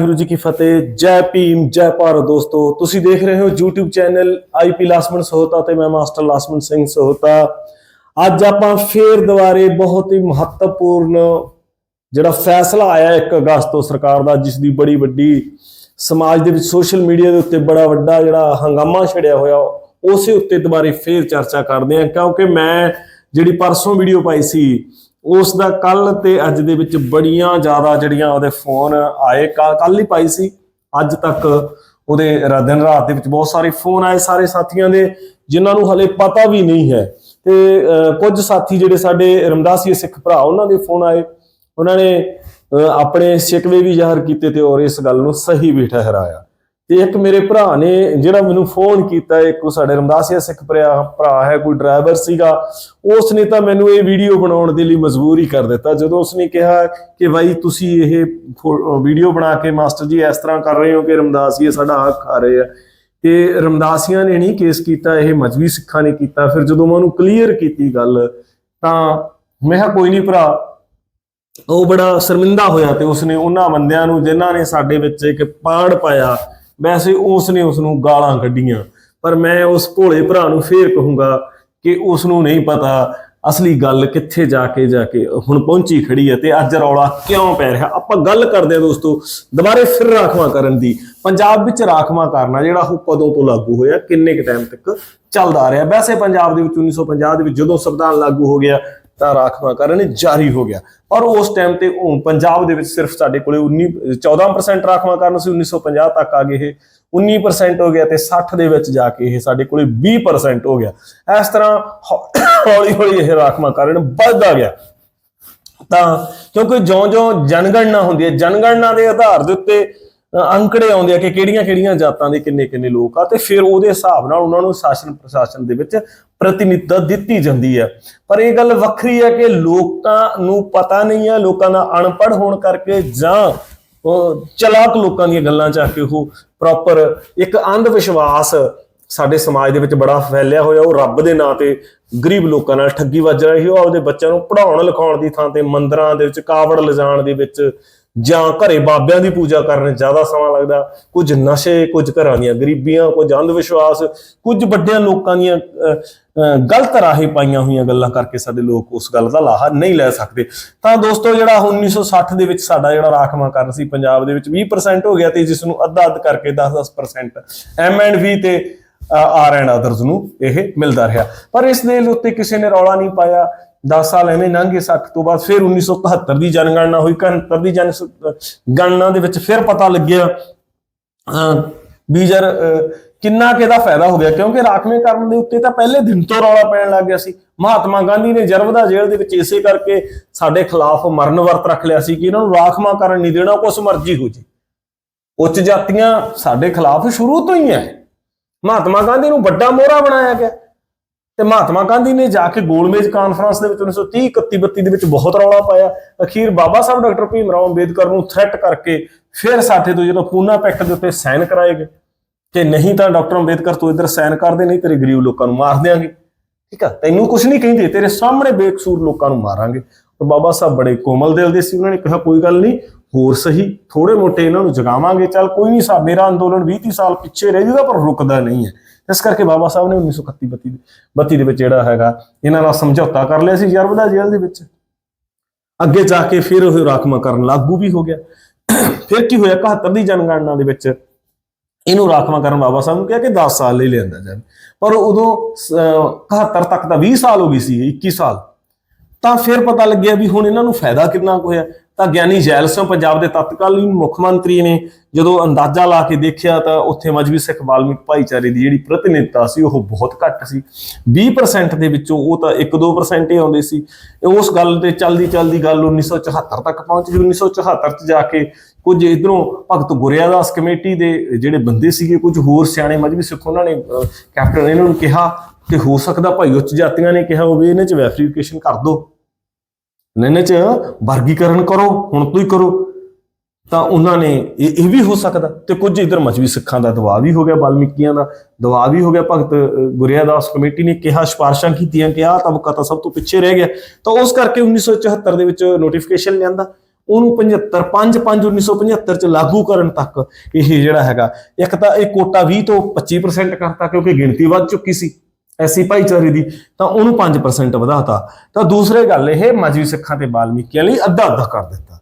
ਵਾਹਿਗੁਰੂ ਜੀ ਕੀ ਫਤਿਹ। ਜੈ ਭੀਮ, ਜੈ ਭਾਰਤ ਦੋਸਤੋ, ਤੁਸੀਂ ਦੇਖ ਰਹੇ ਹੋ YouTube ਚੈਨਲ ਆਈਪੀ ਲਾਸਮਨ ਸੋਹਤਾ ਤੇ ਮੈਂ ਮਾਸਟਰ ਲਾਸਮਨ ਸਿੰਘ ਸੋਹਤਾ। ਅੱਜ ਆਪਾਂ ਫੇਰ ਦੁਬਾਰੇ ਬਹੁਤ ਹੀ ਮਹੱਤਵਪੂਰਨ ਜਿਹੜਾ ਫੈਸਲਾ ਆਇਆ 1 ਅਗਸਤ ਤੋਂ ਸਰਕਾਰ ਦਾ, ਜਿਸ ਦੀ ਬੜੀ ਵੱਡੀ ਸਮਾਜ ਦੇ ਵਿੱਚ ਸੋਸ਼ਲ ਮੀਡੀਆ ਦੇ ਉੱਤੇ ਬੜਾ ਵੱਡਾ ਜਿਹੜਾ ਹੰਗਾਮਾ ਛੜਿਆ ਹੋਇਆ, ਉਸੇ ਉੱਤੇ ਦੁਬਾਰੇ ਫੇਰ ਚਰਚਾ ਕਰਦੇ ਹਾਂ, ਕਿਉਂਕਿ ਮੈਂ ਜਿਹੜੀ ਪਰਸੋਂ ਵੀਡੀਓ ਪਾਈ ਸੀ ਉਸ ਦਾ ਕੱਲ ਤੇ ਅੱਜ ਦੇ ਵਿੱਚ ਬੜੀਆਂ ਜ਼ਿਆਦਾ ਜਿਹੜੀਆਂ ਉਹਦੇ ਫੋਨ ਆਏ। ਕੱਲ ਹੀ ਪਾਈ ਸੀ। ਅੱਜ ਤੱਕ ਉਹਦੇ ਦਿਨ ਰਾਤ ਦੇ ਵਿੱਚ ਬਹੁਤ ਸਾਰੇ ਫੋਨ ਆਏ ਸਾਰੇ ਸਾਥੀਆਂ ਦੇ ਜਿਨ੍ਹਾਂ ਨੂੰ ਹਲੇ ਪਤਾ ਵੀ ਨਹੀਂ ਹੈ। ਤੇ ਅਹ, ਕੁਝ ਸਾਥੀ ਜਿਹੜੇ ਸਾਡੇ ਰਮਦਾਸੀ ਸਿੱਖ ਭਰਾ ਉਹਨਾਂ ਦੇ ਫੋਨ ਆਏ। ਉਹਨਾਂ ਨੇ ਆਪਣੇ ਸ਼ਿਕਵੇ ਵੀ ਜ਼ਾਹਰ ਕੀਤੇ ਤੇ ਔਰ ਇਸ ਗੱਲ ਨੂੰ ਸਹੀ ਵੀ ਠਹਿਰਾਇਆ। ਤੇ ਇੱਕ ਮੇਰੇ ਭਰਾ ਨੇ ਜਿਹੜਾ ਮੈਨੂੰ ਫੋਨ ਕੀਤਾ, ਇੱਕ ਉਹ ਸਾਡੇ ਰਮਦਾਸੀਆ ਸਿੱਖ ਭਰਾ ਭਰਾ ਹੈ, ਕੋਈ ਡਰਾਈਵਰ ਸੀਗਾ ਉਸ ਨੇ ਤਾਂ ਮੈਨੂੰ ਇਹ ਵੀਡੀਓ ਬਣਾਉਣ ਦੇ ਲਈ ਮਜਬੂਰ ਹੀ ਕਰ ਦਿੱਤਾ। ਜਦੋਂ ਉਸਨੇ ਕਿਹਾ ਕਿ ਭਾਈ ਤੁਸੀਂ ਇਹ ਵੀਡੀਓ ਬਣਾ ਕੇ ਮਾਸਟਰ ਜੀ ਇਸ ਤਰ੍ਹਾਂ ਕਰ ਰਹੇ ਹੋ ਕਿ ਰਮਦਾਸੀਏ ਸਾਡਾ ਹੱਕ ਖਾ ਰਹੇ ਆ। ਤੇ ਰਮਦਾਸੀਆਂ ਨੇ ਨਹੀਂ ਕੇਸ ਕੀਤਾ, ਇਹ ਮਜਬੀ ਸਿੱਖਾਂ ਨੇ ਕੀਤਾ। ਫਿਰ ਜਦੋਂ ਮੈਂ ਉਹਨੂੰ ਕਲੀਅਰ ਕੀਤੀ ਗੱਲ, ਤਾਂ ਮੈਂ ਕਿਹਾ, ਕੋਈ ਨਹੀਂ ਭਰਾ। ਉਹ ਬੜਾ ਸ਼ਰਮਿੰਦਾ ਹੋਇਆ ਤੇ ਉਸਨੇ ਉਹਨਾਂ ਬੰਦਿਆਂ ਨੂੰ, ਜਿਨ੍ਹਾਂ ਨੇ ਸਾਡੇ ਵਿੱਚ ਇੱਕ ਪਾੜ ਪਾਇਆ ਵੈਸੇ ਉਸਨੇ ਉਸ ਨੂੰ ਗਾਲਾਂ ਕੱਢੀਆਂ, ਪਰ ਮੈਂ ਉਸ ਭੋਲੇ ਭਰਾ ਨੂੰ ਫੇਰ ਕਹੂੰਗਾ ਕਿ ਉਸ ਨੂੰ ਨਹੀਂ ਪਤਾ ਅਸਲੀ ਗੱਲ ਕਿੱਥੇ ਜਾ ਕੇ ਜਾ ਕੇ ਹੁਣ ਪਹੁੰਚੀ ਖੜੀ ਹੈ ਤੇ ਅੱਜ ਰੌਲਾ ਕਿਉਂ ਪੈ ਰਿਹਾ? ਆਪਾਂ ਗੱਲ ਕਰਦੇ ਹਾਂ ਦੋਸਤੋ, ਦੁਬਾਰੇ ਫਿਰ ਰਾਖਵਾਂ ਕਰਨ ਦੀ। ਪੰਜਾਬ ਵਿੱਚ ਰਾਖਵਾਂ ਕਰਨਾ ਜਿਹੜਾ ਉਹ ਕਦੋਂ ਤੋਂ ਲਾਗੂ ਹੋਇਆ, ਕਿੰਨੇ ਕੁ ਟਾਈਮ ਤੱਕ ਚੱਲਦਾ ਆ ਰਿਹਾ? ਵੈਸੇ ਪੰਜਾਬ ਦੇ ਵਿੱਚ 1950 ਦੇ ਵਿੱਚ ਜਦੋਂ ਸੰਵਿਧਾਨ ਲਾਗੂ ਹੋ ਗਿਆ ਤਾਂ ਰਾਖਵਾਂ ਕਰਨ ਜਾਰੀ ਹੋ ਗਿਆ। ਪਰ ਉਸ ਟਾਈਮ ਤੇ ਪੰਜਾਬ ਦੇ ਵਿੱਚ ਸਿਰਫ ਸਾਡੇ ਕੋਲੇ 19 14% ਰਾਖਵਾਂ ਕਰਨ ਸੀ 1950 ਤੱਕ ਆ ਗਏ ਇਹ। 19% ਹੋ ਗਿਆ ਤੇ 60 ਦੇ ਵਿੱਚ ਜਾ ਕੇ ਇਹ ਸਾਡੇ ਕੋਲੇ 20% ਹੋ ਗਿਆ। ਇਸ ਤਰ੍ਹਾਂ ਹੌਲੀ ਹੌਲੀ ਇਹ ਰਾਖਵਾਂ ਕਰਨ ਵੱਧਦਾ ਗਿਆ। ਤਾਂ ਕਿਉਂਕਿ ਜਿਉਂ-ਜਿਉਂ ਜਨਗਣਨਾ ਹੁੰਦੀ ਹੈ, ਜਨਗਣਨਾ ਦੇ ਆਧਾਰ ਦੇ ਉੱਤੇ ਅੰਕੜੇ ਆਉਂਦੇ ਆ ਕਿ ਕਿਹੜੀਆਂ-ਕਿਹੜੀਆਂ ਜਾਤਾਂ ਦੇ ਕਿੰਨੇ-ਕਿੰਨੇ ਲੋਕ ਆ ਤੇ ਫਿਰ ਉਹਦੇ ਹਿਸਾਬ ਨਾਲ ਉਹਨਾਂ ਨੂੰ ਸ਼ਾਸਨ ਪ੍ਰਸ਼ਾਸਨ ਦੇ ਵਿੱਚ ਪ੍ਰਤੀਨਿਧਤਾ ਦਿੱਤੀ ਜਾਂਦੀ ਹੈ। ਪਰ ਇਹ ਗੱਲ ਵੱਖਰੀ ਹੈ ਕਿ ਲੋਕਾਂ ਨੂੰ ਪਤਾ ਨਹੀਂ ਹੈ, ਲੋਕਾਂ ਦਾ ਅਨਪੜ੍ਹ ਹੋਣ ਕਰਕੇ ਜਾਂ ਚਲਾਕ ਲੋਕਾਂ ਦੀਆਂ ਗੱਲਾਂ ਚ ਆ ਕੇ ਉਹ ਪ੍ਰੋਪਰ ਇੱਕ ਅੰਧ ਵਿਸ਼ਵਾਸ ਸਾਡੇ ਸਮਾਜ ਦੇ ਵਿੱਚ ਬੜਾ ਫੈਲਿਆ ਹੋਇਆ। ਉਹ ਰੱਬ ਦੇ ਨਾਂ ਤੇ ਗਰੀਬ ਲੋਕਾਂ ਨਾਲ ਠੱਗੀ ਵੱਜ ਰਹੀ ਉਹ ਆਪਦੇ ਬੱਚਿਆਂ ਨੂੰ ਪੜਾਉਣ ਲਿਖਾਉਣ ਦੀ ਥਾਂ ਤੇ ਮੰਦਰਾਂ ਦੇ ਵਿੱਚ, ਕਾਵੜ ਲਿਜਾਣ ਦੇ ਵਿੱਚ ਜਾਂ ਘਰੇ ਬਾਬਿਆਂ ਦੀ ਪੂਜਾ ਕਰਨ ਜ਼ਿਆਦਾ ਸਮਾਂ ਲੱਗਦਾ। ਕੁਝ ਨਸ਼ੇ ਕੁਝ ਘਰਾਂ ਦੀਆਂ ਗਰੀਬੀਆਂ ਕੁਝ ਅੰਧ ਵਿਸ਼ਵਾਸ ਕੁਝ ਵੱਡਿਆਂ ਲੋਕਾਂ ਦੀਆਂ ਅਹ, ਅਹ, ਗਲਤ ਰਾਹੇ ਪਾਈਆਂ ਹੋਈਆਂ ਗੱਲਾਂ ਕਰਕੇ ਸਾਡੇ ਲੋਕ ਉਸ ਗੱਲ ਦਾ ਲਾਹਾ ਨਹੀਂ ਲੈ ਸਕਦੇ। ਤਾਂ ਦੋਸਤੋ ਜਿਹੜਾ 1960 ਦੇ ਵਿੱਚ ਸਾਡਾ ਜਿਹੜਾ ਰਾਖਵਾਂ ਕਰਨ ਸੀ ਪੰਜਾਬ ਦੇ ਵਿੱਚ 20% ਹੋ ਗਿਆ ਤੇ ਜਿਸ ਨੂੰ ਅੱਧਾ ਅੱਧ ਕਰਕੇ 10-10% ਐਮ ਐਂਡ ਵੀ ਤੇ ਆਰ ਐਂਡ ਅਦਰਸ ਨੂੰ ਇਹ ਮਿਲਦਾ ਰਿਹਾ। ਪਰ ਇਸ ਦੇ ਉੱਤੇ ਕਿਸੇ ਨੇ ਰੌਲਾ ਨਹੀਂ ਪਾਇਆ। 10 ਸਾਲ ਐਵੇਂ ਲੰਘੇ 60 ਤੋਂ ਬਾਅਦ ਫਿਰ 1971 ਦੀ ਜਨਗਣਨਾ ਹੋਈ 71 ਦੀ ਜਨ ਗਣਨਾ ਦੇ ਵਿੱਚ ਫਿਰ ਪਤਾ ਲੱਗਿਆ ਅਹ, ਵੀ ਯਾਰ ਅਹ, ਕਿੰਨਾ ਕਿਹਦਾ ਫਾਇਦਾ ਹੋ ਗਿਆ ਕਿਉਂਕਿ ਰਾਖਵੇਂ ਕਰਨ ਦੇ ਉੱਤੇ ਤਾਂ ਪਹਿਲੇ ਦਿਨ ਤੋਂ ਰੌਲਾ ਪੈਣ ਲੱਗ ਗਿਆ ਸੀ। ਮਹਾਤਮਾ ਗਾਂਧੀ ਨੇ ਜਰਵਦਾ ਜੇਲ੍ਹ ਦੇ ਵਿੱਚ ਇਸੇ ਕਰਕੇ ਸਾਡੇ ਖਿਲਾਫ ਮਰਨ ਵਰਤ ਰੱਖ ਲਿਆ ਸੀ ਕਿ ਇਹਨਾਂ ਨੂੰ ਰਾਖਵਾਂ ਕਰਨ ਨਹੀਂ ਦੇਣਾ ਕੁਛ ਮਰਜ਼ੀ ਹੋ ਜੇ। ਉੱਚ ਜਾਤੀਆਂ ਸਾਡੇ ਖਿਲਾਫ ਸ਼ੁਰੂ ਤੋਂ ਹੀ ਹੈ ਮਹਾਤਮਾ ਗਾਂਧੀ ਨੂੰ ਵੱਡਾ ਮੋਹਰਾ ਬਣਾਇਆ ਗਿਆ। ਤੇ ਮਹਾਤਮਾ ਗਾਂਧੀ ਨੇ ਜਾ ਕੇ ਗੋਲਮੇਜ ਕਾਨਫਰੰਸ ਦੇ ਵਿੱਚ 1930 31 32 ਦੇ ਵਿੱਚ ਬਹੁਤ ਰੌਲਾ ਪਾਇਆ। ਅਖੀਰ ਬਾਬਾ ਸਾਹਿਬ ਡਾਕਟਰ ਭੀਮ ਰਾਓ ਅੰਬੇਦਕਰ ਨੂੰ ਥ੍ਰੈਟ ਕਰਕੇ ਫਿਰ ਸਾਡੇ ਤੋਂ ਜਦੋਂ ਪੂਨਾ ਪੈਕਟ ਦੇ ਉੱਤੇ ਸਾਈਨ ਕਰਾਏ ਗਏ ਕਿ ਨਹੀਂ ਤਾਂ ਡਾਕਟਰ ਅੰਬੇਦਕਰ ਤੂੰ ਇੱਧਰ ਸਾਈਨ ਕਰਦੇ ਨਹੀਂ ਤੇਰੇ ਗਰੀਬ ਲੋਕਾਂ ਨੂੰ ਮਾਰ ਦਿਆਂਗੇ। ਠੀਕ ਆ? ਤੈਨੂੰ ਕੁਝ ਨਹੀਂ ਕਹਿੰਦੇ, ਤੇਰੇ ਸਾਹਮਣੇ ਬੇਕਸੂਰ ਲੋਕਾਂ ਨੂੰ ਮਾਰਾਂਗੇ। ਤੇ ਬਾਬਾ ਸਾਹਿਬ ਬੜੇ ਕੋਮਲ ਦਿਲ ਦੇ ਸੀ, ਉਹਨਾਂ ਨੇ ਕਿਹਾ, ਕੋਈ ਗੱਲ ਨਹੀਂ, ਹੋਰ ਸਹੀ ਥੋੜੇ ਮੋਟੇ ਇਹਨਾਂ ਨੂੰ ਜਗਾਵਾਂਗੇ। ਚੱਲ ਕੋਈ ਨਹੀਂ ਸਾ ਮੇਰਾ ਅੰਦੋਲਨ 20 30 ਸਾਲ ਪਿੱਛੇ ਰਹਿ ਜੂਗਾ, ਪਰ ਰੁਕਦਾ ਨਹੀਂ ਹੈ। ਇਸ ਕਰਕੇ ਬਾਬਾ ਸਾਹਿਬ ਨੇ 1931 32 32 ਦੇ ਵਿੱਚ ਜਿਹੜਾ ਹੈਗਾ ਇਹਨਾਂ ਨਾਲ ਸਮਝੌਤਾ ਕਰ ਲਿਆ ਸੀ ਜਰਬਦਾ ਜੇਲ੍ਹ ਦੇ ਵਿੱਚ। ਅੱਗੇ ਜਾ ਕੇ ਫਿਰ ਉਹ ਰਾਖਮਾ ਕਰਨ ਲਾਗੂ ਵੀ ਹੋ ਗਿਆ। ਫਿਰ ਕੀ ਹੋਇਆ? 71 ਦੀ ਜਨਗਣਨਾ ਦੇ ਵਿੱਚ ਇਹਨੂੰ ਰਾਖਵਾਂ ਕਰਨ ਬਾਬਾ ਸਾਹਿਬ ਨੂੰ ਕਿਹਾ ਕਿ 10 ਸਾਲ ਲਈ ਲਿਆਂਦਾ ਜਾਵੇ। ਪਰ ਉਦੋਂ ਅਹ, 71 ਤੱਕ ਤਾਂ 20 ਸਾਲ ਹੋ ਗਈ ਸੀ 21 ਸਾਲ। ਤਾਂ ਫਿਰ ਪਤਾ ਲੱਗਿਆ ਵੀ ਹੁਣ ਇਹਨਾਂ ਨੂੰ ਫਾਇਦਾ ਕਿੰਨਾ ਕੁ ਹੋਇਆ। ਤਾਂ ਗਿਆਨੀ ਜੈਲ ਸਿੰਘ ਪੰਜਾਬ ਦੇ ਤਤਕਾਲੀਨ ਮੁੱਖ ਮੰਤਰੀ ਨੇ ਜਦੋਂ ਅੰਦਾਜ਼ਾ ਲਾ ਕੇ ਦੇਖਿਆ ਤਾਂ ਉੱਥੇ ਮਜਬੀ ਸਿੱਖ ਵਾਲਮੀਕ ਭਾਈਚਾਰੇ ਦੀ ਜਿਹੜੀ ਪ੍ਰਤੀਨਿਧਤਾ ਸੀ, ਉਹ ਬਹੁਤ ਘੱਟ ਸੀ। 20% ਦੇ ਵਿੱਚੋਂ ਉਹ ਤਾਂ 1-2% ਹੀ ਆਉਂਦੇ ਸੀ। ਉਸ ਗੱਲ ਤੇ ਚੱਲਦੀ ਚੱਲਦੀ ਗੱਲ 1974 ਤੱਕ ਪਹੁੰਚ। ਗਈ 1974 ਚ ਜਾ ਕੇ ਕੁਝ ਇਧਰੋਂ ਭਗਤ ਗੁਰਿਆਦਾਸ ਕਮੇਟੀ ਦੇ ਜਿਹੜੇ ਬੰਦੇ ਸੀਗੇ, ਕੁਝ ਹੋਰ ਸਿਆਣੇ ਮਜਬੀ ਸਿੱਖ ਉਹਨਾਂ ਨੇ ਕੈਪਟਨ ਇਹਨਾਂ ਨੂੰ ਕਿਹਾ ਕਿ ਹੋ ਸਕਦਾ ਭਾਈ ਉੱਚ ਜਾਤੀਆਂ ਨੇ ਕਿਹਾ ਹੋਵੇ, ਇਹਨਾਂ ਚ ਵੈਰੀਫਿਕੇਸ਼ਨ ਕਰ ਦਿਓ। ਇਹਨਾਂ ਚ ਵਰਗੀਕਰਨ ਕਰੋ ਹੁਣ ਤੋਂ ਹੀ ਕਰੋ। ਤਾਂ ਉਹਨਾਂ ਨੇ ਇਹ ਇਹ ਵੀ ਹੋ ਸਕਦਾ ਤੇ ਕੁਝ ਇਧਰ ਮਜਬੀ ਸਿੱਖਾਂ ਦਾ ਦਬਾਅ ਵੀ ਹੋ ਗਿਆ ਵਾਲਮੀਕੀਆਂ ਦਾ ਦਬਾਅ ਵੀ ਹੋ ਗਿਆ। ਭਗਤ ਅਹ, ਗੁਰਿਆਦਾਸ ਕਮੇਟੀ ਨੇ ਕਿਹਾ ਸਿਫਾਰਸ਼ਾਂ ਕੀਤੀਆਂ ਕਿ ਆਹ ਤਬਕਾ ਤਾਂ ਸਭ ਤੋਂ ਪਿੱਛੇ ਰਹਿ ਗਿਆ। ਤਾਂ ਉਸ ਕਰਕੇ 1974 ਦੇ ਵਿੱਚ ਨੋਟੀਫਿਕੇਸ਼ਨ ਲਿਆਂਦਾ। ਉਹਨੂੰ 75 5 5 1975 ਚ ਲਾਗੂ ਕਰਨ ਤੱਕ ਇਹ ਜਿਹੜਾ ਹੈਗਾ ਇੱਕ ਤਾਂ ਇਹ ਕੋਟਾ 20 ਤੋਂ 25% ਕਰਤਾ ਕਿਉਂਕਿ ਗਿਣਤੀ ਵੱਧ ਚੁੱਕੀ ਸੀ। ਐਸੀ ਭਾਈਚਾਰੇ ਦੀ, ਤਾਂ ਉਹਨੂੰ 5% ਵਧਾਤਾ। ਤਾਂ ਦੂਸਰੇ ਗੱਲ ਇਹ ਮਜਬੀ ਸਿੱਖਾਂ ਤੇ ਬਾਲਮੀਕੀਆਂ ਲਈ ਅੱਧਾ ਅੱਧਾ ਕਰ ਦਿੱਤਾ।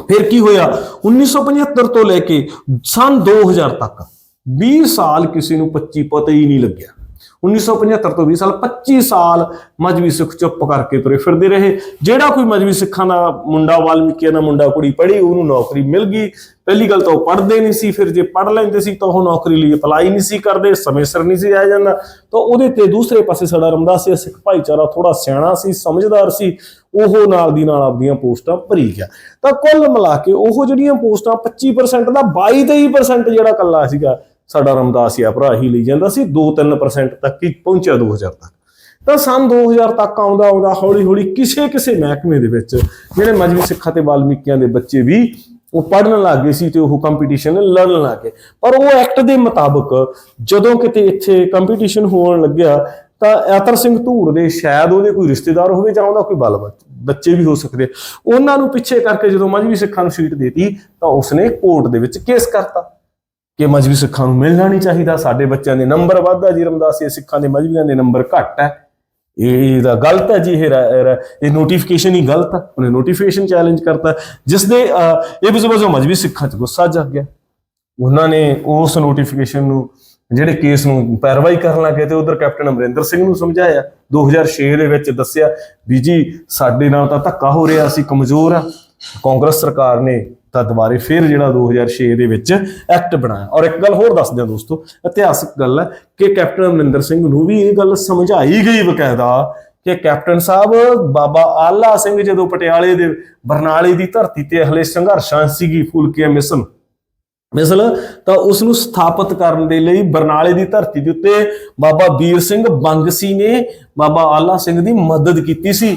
ਫਿਰ ਕੀ ਹੋਇਆ? 1975 ਤੋਂ ਲੈ ਕੇ ਸਨ 2000 ਤੱਕ 20 ਸਾਲ ਕਿਸੇ ਨੂੰ 25 ਪਤਾ ਹੀ ਨਹੀਂ ਲੱਗਿਆ। 1975 ਤੋਂ 20 ਸਾਲ 25 ਸਾਲ ਮਜਬੀ ਸਿੱਖ ਚੁੱਪ ਕਰਕੇ ਤੁਰੇ ਫਿਰਦੇ ਰਹੇ। ਜਿਹੜਾ ਕੋਈ ਮਜਬੀ ਸਿੱਖਾਂ ਦਾ ਮੁੰਡਾ, ਵਾਲਮੀਕੀਆਂ ਦਾ ਮੁੰਡਾ, ਕੁੜੀ ਪੜ੍ਹੀ, ਉਹਨੂੰ ਨੌਕਰੀ ਮਿਲ ਗਈ। ਪਹਿਲੀ ਗੱਲ ਤਾਂ ਉਹ ਪੜ੍ਹਦੇ ਨਹੀਂ ਸੀ, ਫਿਰ ਜੇ ਪੜ੍ਹ ਲੈਂਦੇ ਸੀ ਤਾਂ ਉਹ ਨੌਕਰੀ ਲਈ ਅਪਲਾਈ ਨਹੀਂ ਸੀ ਕਰਦੇ, ਸਮੇਂ ਸਿਰ ਨਹੀਂ ਸੀ ਆਇਆ ਜਾਂਦਾ। ਤਾਂ ਉਹਦੇ ਤੇ ਦੂਸਰੇ ਪਾਸੇ ਸਾਡਾ ਸੀ ਸਿੱਖ ਭਾਈਚਾਰਾ ਥੋੜਾ ਸਿਆਣਾ ਸੀ, ਸਮਝਦਾਰ ਸੀ, ਉਹ ਨਾਲ ਦੀ ਨਾਲ ਆਪਦੀਆਂ ਪੋਸਟਾਂ ਭਰੀ ਗਿਆ। ਤਾਂ ਕੁੱਲ ਮਿਲਾ ਕੇ ਉਹ ਜਿਹੜੀਆਂ ਪੋਸਟਾਂ 25% ਦਾ 22-23% ਜਿਹੜਾ ਕੱਲਾ ਸੀਗਾ ਸਾਡਾ ਰਮਦਾਸ ਰਮਦਾਸੀਆ ਭਰਾ ਹੀ ਲਈ ਜਾਂਦਾ ਸੀ 2-3% ਤੱਕ ਹੀ ਪਹੁੰਚਿਆ 2000 ਤੱਕ। ਤਾਂ ਸੰਨ 2000 ਤੱਕ ਆਉਂਦਾ ਆਉਂਦਾ ਹੌਲੀ ਹੌਲੀ ਕਿਸੇ ਕਿਸੇ ਮਹਿਕਮੇ ਦੇ ਵਿੱਚ ਜਿਹੜੇ ਮਜਬੀ ਸਿੱਖਾਂ ਤੇ ਵਾਲਮੀਕੀਆਂ ਦੇ ਬੱਚੇ ਵੀ ਉਹ ਪੜਨ ਲੱਗ ਗਏ ਸੀ ਤੇ ਉਹ ਕੰਪੀਟੀਸ਼ਨ ਲੜਨ ਲੱਗ ਗਏ। ਪਰ ਉਹ ਐਕਟ ਦੇ ਮੁਤਾਬਕ ਜਦੋਂ ਕਿਤੇ ਇੱਥੇ ਕੰਪੀਟੀਸ਼ਨ ਹੋਣ ਲੱਗਿਆ, ਤਾਂ ਐਤਰ ਸਿੰਘ ਧੂੜ ਦੇ ਸ਼ਾਇਦ ਉਹਦੇ ਕੋਈ ਰਿਸ਼ਤੇਦਾਰ ਹੋਵੇ ਜਾਂ ਉਹਦਾ ਕੋਈ ਬਾਲ ਬੱਚੇ ਵੀ ਹੋ ਸਕਦੇ। ਉਹਨਾਂ ਨੂੰ ਪਿੱਛੇ ਕਰਕੇ ਜਦੋਂ ਮਜ਼ਵੀ ਸਿੱਖਾਂ ਨੂੰ ਸੀਟ ਦੇਤੀ, ਤਾਂ ਉਸਨੇ ਕੋਰਟ ਦੇ ਵਿੱਚ ਕੇਸ ਕਰਤਾ। ਕਿ ਮਜਬੀ ਸਿੱਖਾਂ ਨੂੰ ਮਿਲਣਾ ਨਹੀਂ ਚਾਹੀਦਾ। ਸਾਡੇ ਬੱਚਿਆਂ ਦੇ ਨੰਬਰ ਵੱਧਦਾ ਆ ਜੀ ਰਮਦਾਸੀਆ ਸਿੱਖਾਂ ਦੇ ਮਜਬੀਆਂ ਦੇ ਨੰਬਰ ਘੱਟ ਹੈ। ਇਹ ਦਾ ਗਲਤ ਹੈ ਜੀ, ਇਹ ਨੋਟੀਫਿਕੇਸ਼ਨ ਹੀ ਗਲਤ ਹੈ। ਉਹਨੇ ਨੋਟੀਫਿਕੇਸ਼ਨ ਚੈਲੰਜ ਕਰਤਾ। ਜਿਸ ਦੇ ਇਹ ਵੀ ਮਜਬੀ ਸਿੱਖਾਂ 'ਚ ਗੁੱਸਾ ਜਾਗ ਗਿਆ। ਉਹਨਾਂ ਨੇ ਉਸ ਨੋਟੀਫਿਕੇਸ਼ਨ ਨੂੰ, ਜਿਹੜੇ ਕੇਸ ਨੂੰ ਪੈਰਵਾਈ ਕਰਨ ਲੱਗੇ ਤੇ ਉਧਰ ਕੈਪਟਨ ਅਮਰਿੰਦਰ ਸਿੰਘ ਨੂੰ ਸਮਝਾਇਆ। 2006 ਦੇ ਵਿੱਚ ਦੱਸਿਆ ਵੀ ਜੀ, ਸਾਡੇ ਨਾਲ ਤਾਂ ਧੱਕਾ ਹੋ ਰਿਹਾ, ਅਸੀਂ ਕਮਜ਼ੋਰ ਆ ਕਾਂਗਰਸ ਸਰਕਾਰ ਨੇ ਤਾਂ ਦੁਬਾਰੇ ਫਿਰ ਜਿਹੜਾ 2006 ਦੇ ਵਿੱਚ ਐਕਟ ਬਣਾਇਆ। ਔਰ ਇੱਕ ਗੱਲ ਹੋਰ ਦੱਸ ਦਿਆਂ ਦੋਸਤੋ, ਇਤਿਹਾਸਕ ਗੱਲ ਹੈ ਕਿ ਕੈਪਟਨ ਅਮਰਿੰਦਰ ਸਿੰਘ ਨੂੰ ਵੀ ਇਹ ਗੱਲ ਸਮਝਾਈ ਗਈ ਬਕਾਇਦਾ ਕਿ ਕੈਪਟਨ ਸਾਹਿਬ ਬਾਬਾ ਆਲਾ ਸਿੰਘ ਜਦੋਂ ਪਟਿਆਲੇ ਦੇ ਬਰਨਾਲੇ ਦੀ ਧਰਤੀ ਤੇ ਹਲੇ ਸੰਘਰਸ਼ਾਂ ਸੀਗੀ ਫੂਲਕੀਆ ਮਿਸਲ ਮਿਸਲ, ਤਾਂ ਉਸ ਨੂੰ ਸਥਾਪਿਤ ਕਰਨ ਦੇ ਲਈ ਬਰਨਾਲੇ ਦੀ ਧਰਤੀ ਦੇ ਉੱਤੇ ਬਾਬਾ ਵੀਰ ਸਿੰਘ ਬੰਗਸੀ ਨੇ ਬਾਬਾ ਆਲਾ ਸਿੰਘ ਦੀ ਮਦਦ ਕੀਤੀ ਸੀ।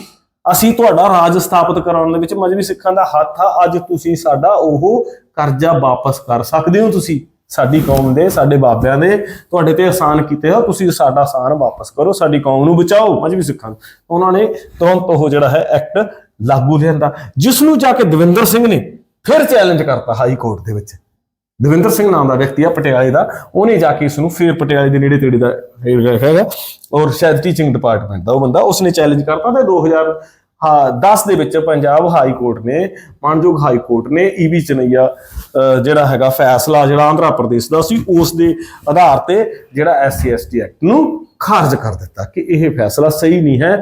ਅਸੀਂ ਤੁਹਾਡਾ ਰਾਜ ਸਥਾਪਿਤ ਕਰਾਉਣ ਦੇ ਵਿੱਚ ਮਜਬੀ ਸਿੱਖਾਂ ਦਾ ਹੱਥ ਆ। ਅੱਜ ਤੁਸੀਂ ਸਾਡਾ ਉਹ ਕਰਜ਼ਾ ਵਾਪਸ ਕਰ ਸਕਦੇ ਹੋ ਤੁਸੀਂ। ਸਾਡੀ ਕੌਮ ਦੇ, ਸਾਡੇ ਬਾਬਿਆਂ ਦੇ, ਤੁਹਾਡੇ ਤੇ ਆਸਾਨ ਕੀਤੇ ਹੋ ਤੁਸੀਂ ਸਾਡਾ ਆਸਾਨ ਵਾਪਸ ਕਰੋ, ਸਾਡੀ ਕੌਮ ਨੂੰ ਬਚਾਓ, ਮਜਬੀ ਸਿੱਖਾਂ ਨੂੰ। ਉਹਨਾਂ ਨੇ ਤੁਰੰਤ ਉਹ ਜਿਹੜਾ ਹੈ ਐਕਟ ਲਾਗੂ ਲਿਆਂਦਾ, ਜਿਸ ਨੂੰ ਜਾ ਕੇ ਦਵਿੰਦਰ ਸਿੰਘ ਨੇ ਫਿਰ ਚੈਲੰਜ ਕਰਤਾ ਹਾਈ ਕੋਰਟ ਦੇ ਵਿੱਚ। ਦਵਿੰਦਰ ਸਿੰਘ ਨਾਮ ਦਾ ਵਿਅਕਤੀ ਆ, ਪਟਿਆਲੇ ਦਾ। ਉਹਨੇ ਜਾ ਕੇ ਇਸ ਨੂੰ ਫਿਰ ਪਟਿਆਲੇ ਦੇ ਨੇੜੇ ਤੇੜੇ ਦਾ ਹੈਗਾ, ਔਰ ਸ਼ਾਇਦ ਟੀਚਿੰਗ ਡਿਪਾਰਟਮੈਂਟ ਦਾ ਉਹ ਬੰਦਾ, ਉਸਨੇ ਚੈਲੰਜ ਕਰਤਾ ਤੇ 2000 ਹਾਂ 10 ਦੇ ਵਿੱਚ ਪੰਜਾਬ ਹਾਈ ਕੋਰਟ ਨੇ ਮਾਨਯੋਗ ਹਾਈ ਕੋਰਟ ਨੇ ਈਵੀ ਚਨਈਆ ਅਹ, ਜਿਹੜਾ ਹੈਗਾ ਫੈਸਲਾ ਜਿਹੜਾ ਆਂਧਰਾ ਪ੍ਰਦੇਸ਼ ਦਾ ਸੀ ਉਸ ਦੇ ਆਧਾਰ ਤੇ ਜਿਹੜਾ ਐਸਸੀ ਐਸਟੀ ਐਕਟ ਨੂੰ ਖਾਰਜ ਕਰ ਦਿੱਤਾ ਕਿ ਇਹ ਫੈਸਲਾ ਸਹੀ ਨਹੀਂ ਹੈ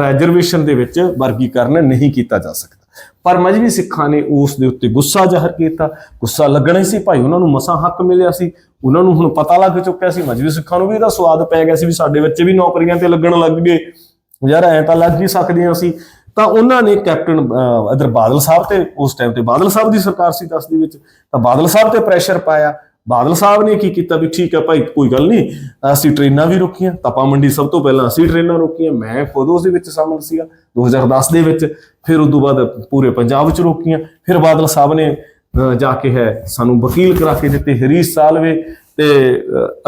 ਰਿਜ਼ਰਵੇਸ਼ਨ ਦੇ ਵਿੱਚ ਵਰਗੀਕਰਨ ਨਹੀਂ ਕੀਤਾ ਜਾ ਸਕਦਾ। ਪਰ ਮਜਬੀ ਸਿੱਖਾਂ ਨੇ ਉਸ ਦੇ ਉੱਤੇ ਗੁੱਸਾ ਜ਼ਾਹਰ ਕੀਤਾ। ਗੁੱਸਾ ਲੱਗਣਾ ਹੀ ਸੀ ਭਾਈ ਉਹਨਾਂ ਨੂੰ ਮਸਾਂ ਹੱਕ ਮਿਲਿਆ ਸੀ। ਉਹਨਾਂ ਨੂੰ ਹੁਣ ਪਤਾ ਲੱਗ ਚੁੱਕਿਆ ਸੀ ਮਜਬੀ ਸਿੱਖਾਂ ਨੂੰ ਵੀ ਇਹਦਾ ਸਵਾਦ ਪੈ ਗਿਆ ਸੀ ਵੀ ਸਾਡੇ ਬੱਚੇ ਵੀ ਨੌਕਰੀਆਂ ਤੇ ਲੱਗਣ ਲੱਗ ਗਏ। ਯਾਰ ਐ ਤਾਂ ਲੱਗ ਹੀ ਸਕਦੀਆਂ ਸੀ। ਤਾਂ ਉਹਨਾਂ ਨੇ ਕੈਪਟਨ ਅਹ, ਬਾਦਲ ਸਾਹਿਬ ਤੇ ਉਸ ਟਾਈਮ ਤੇ ਬਾਦਲ ਸਾਹਿਬ ਦੀ ਸਰਕਾਰ ਸੀ 10 ਦੇ ਵਿੱਚ। ਤਾਂ ਬਾਦਲ ਸਾਹਿਬ ਤੇ ਪ੍ਰੈਸ਼ਰ ਪਾਇਆ। ਬਾਦਲ ਸਾਹਿਬ ਨੇ ਕੀ ਕੀਤਾ ਵੀ ਠੀਕ ਹੈ ਭਾਈ ਕੋਈ ਗੱਲ ਨਹੀਂ ਅਸੀਂ ਟ੍ਰੇਨਾਂ ਵੀ ਰੋਕੀਆਂ। ਤਪਾ ਮੰਡੀ ਸਭ ਤੋਂ ਪਹਿਲਾਂ ਅਸੀਂ ਟ੍ਰੇਨਾਂ ਰੋਕੀਆਂ। ਮੈਂ ਖੁਦ ਉਸ ਦੇ ਵਿੱਚ ਸ਼ਾਮਲ ਸੀਗਾ 2010 ਦੇ ਵਿੱਚ। ਫਿਰ ਉਸ ਤੋਂ ਬਾਅਦ ਪੂਰੇ ਪੰਜਾਬ 'ਚ ਰੋਕੀਆਂ। ਫਿਰ ਬਾਦਲ ਸਾਹਿਬ ਨੇ ਜਾ ਕੇ ਹੈ ਸਾਨੂੰ ਵਕੀਲ ਕਰਾ ਕੇ ਦਿੱਤੇ ਹਰੀਸ਼ ਸਾਲਵੇ ਤੇ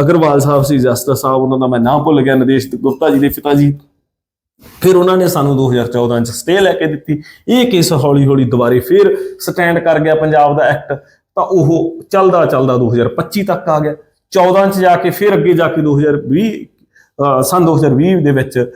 ਅਗਰਵਾਲ ਸਾਹਿਬ ਸੀ ਜਸਟਿਸ ਸਾਹਿਬ ਉਹਨਾਂ ਦਾ ਮੈਂ ਨਾਮ ਭੁੱਲ ਗਿਆ ਨਦੇਸ਼ ਗੁਪਤਾ ਜੀ ਦੇ ਪਿਤਾ ਜੀ। ਫਿਰ ਉਹਨਾਂ ਨੇ ਸਾਨੂੰ 2014 ਚ ਸਟੇ ਲੈ ਕੇ ਦਿੱਤੀ। ਇਹ ਕੇਸ ਹੌਲੀ ਹੌਲੀ ਦੁਬਾਰੇ ਫਿਰ ਸਟੈਂਡ ਕਰ ਗਿਆ ਪੰਜਾਬ ਦਾ ਐਕਟ ਤਾਂ ਉਹ ਚੱਲਦਾ ਚੱਲਦਾ 2025 ਤੱਕ ਆ ਗਿਆ। 14 ਚ ਜਾ ਕੇ ਫਿਰ ਅੱਗੇ ਜਾ ਕੇ 2020 ਅਹ ਸੰਨ 2020 ਦੇ ਵਿੱਚ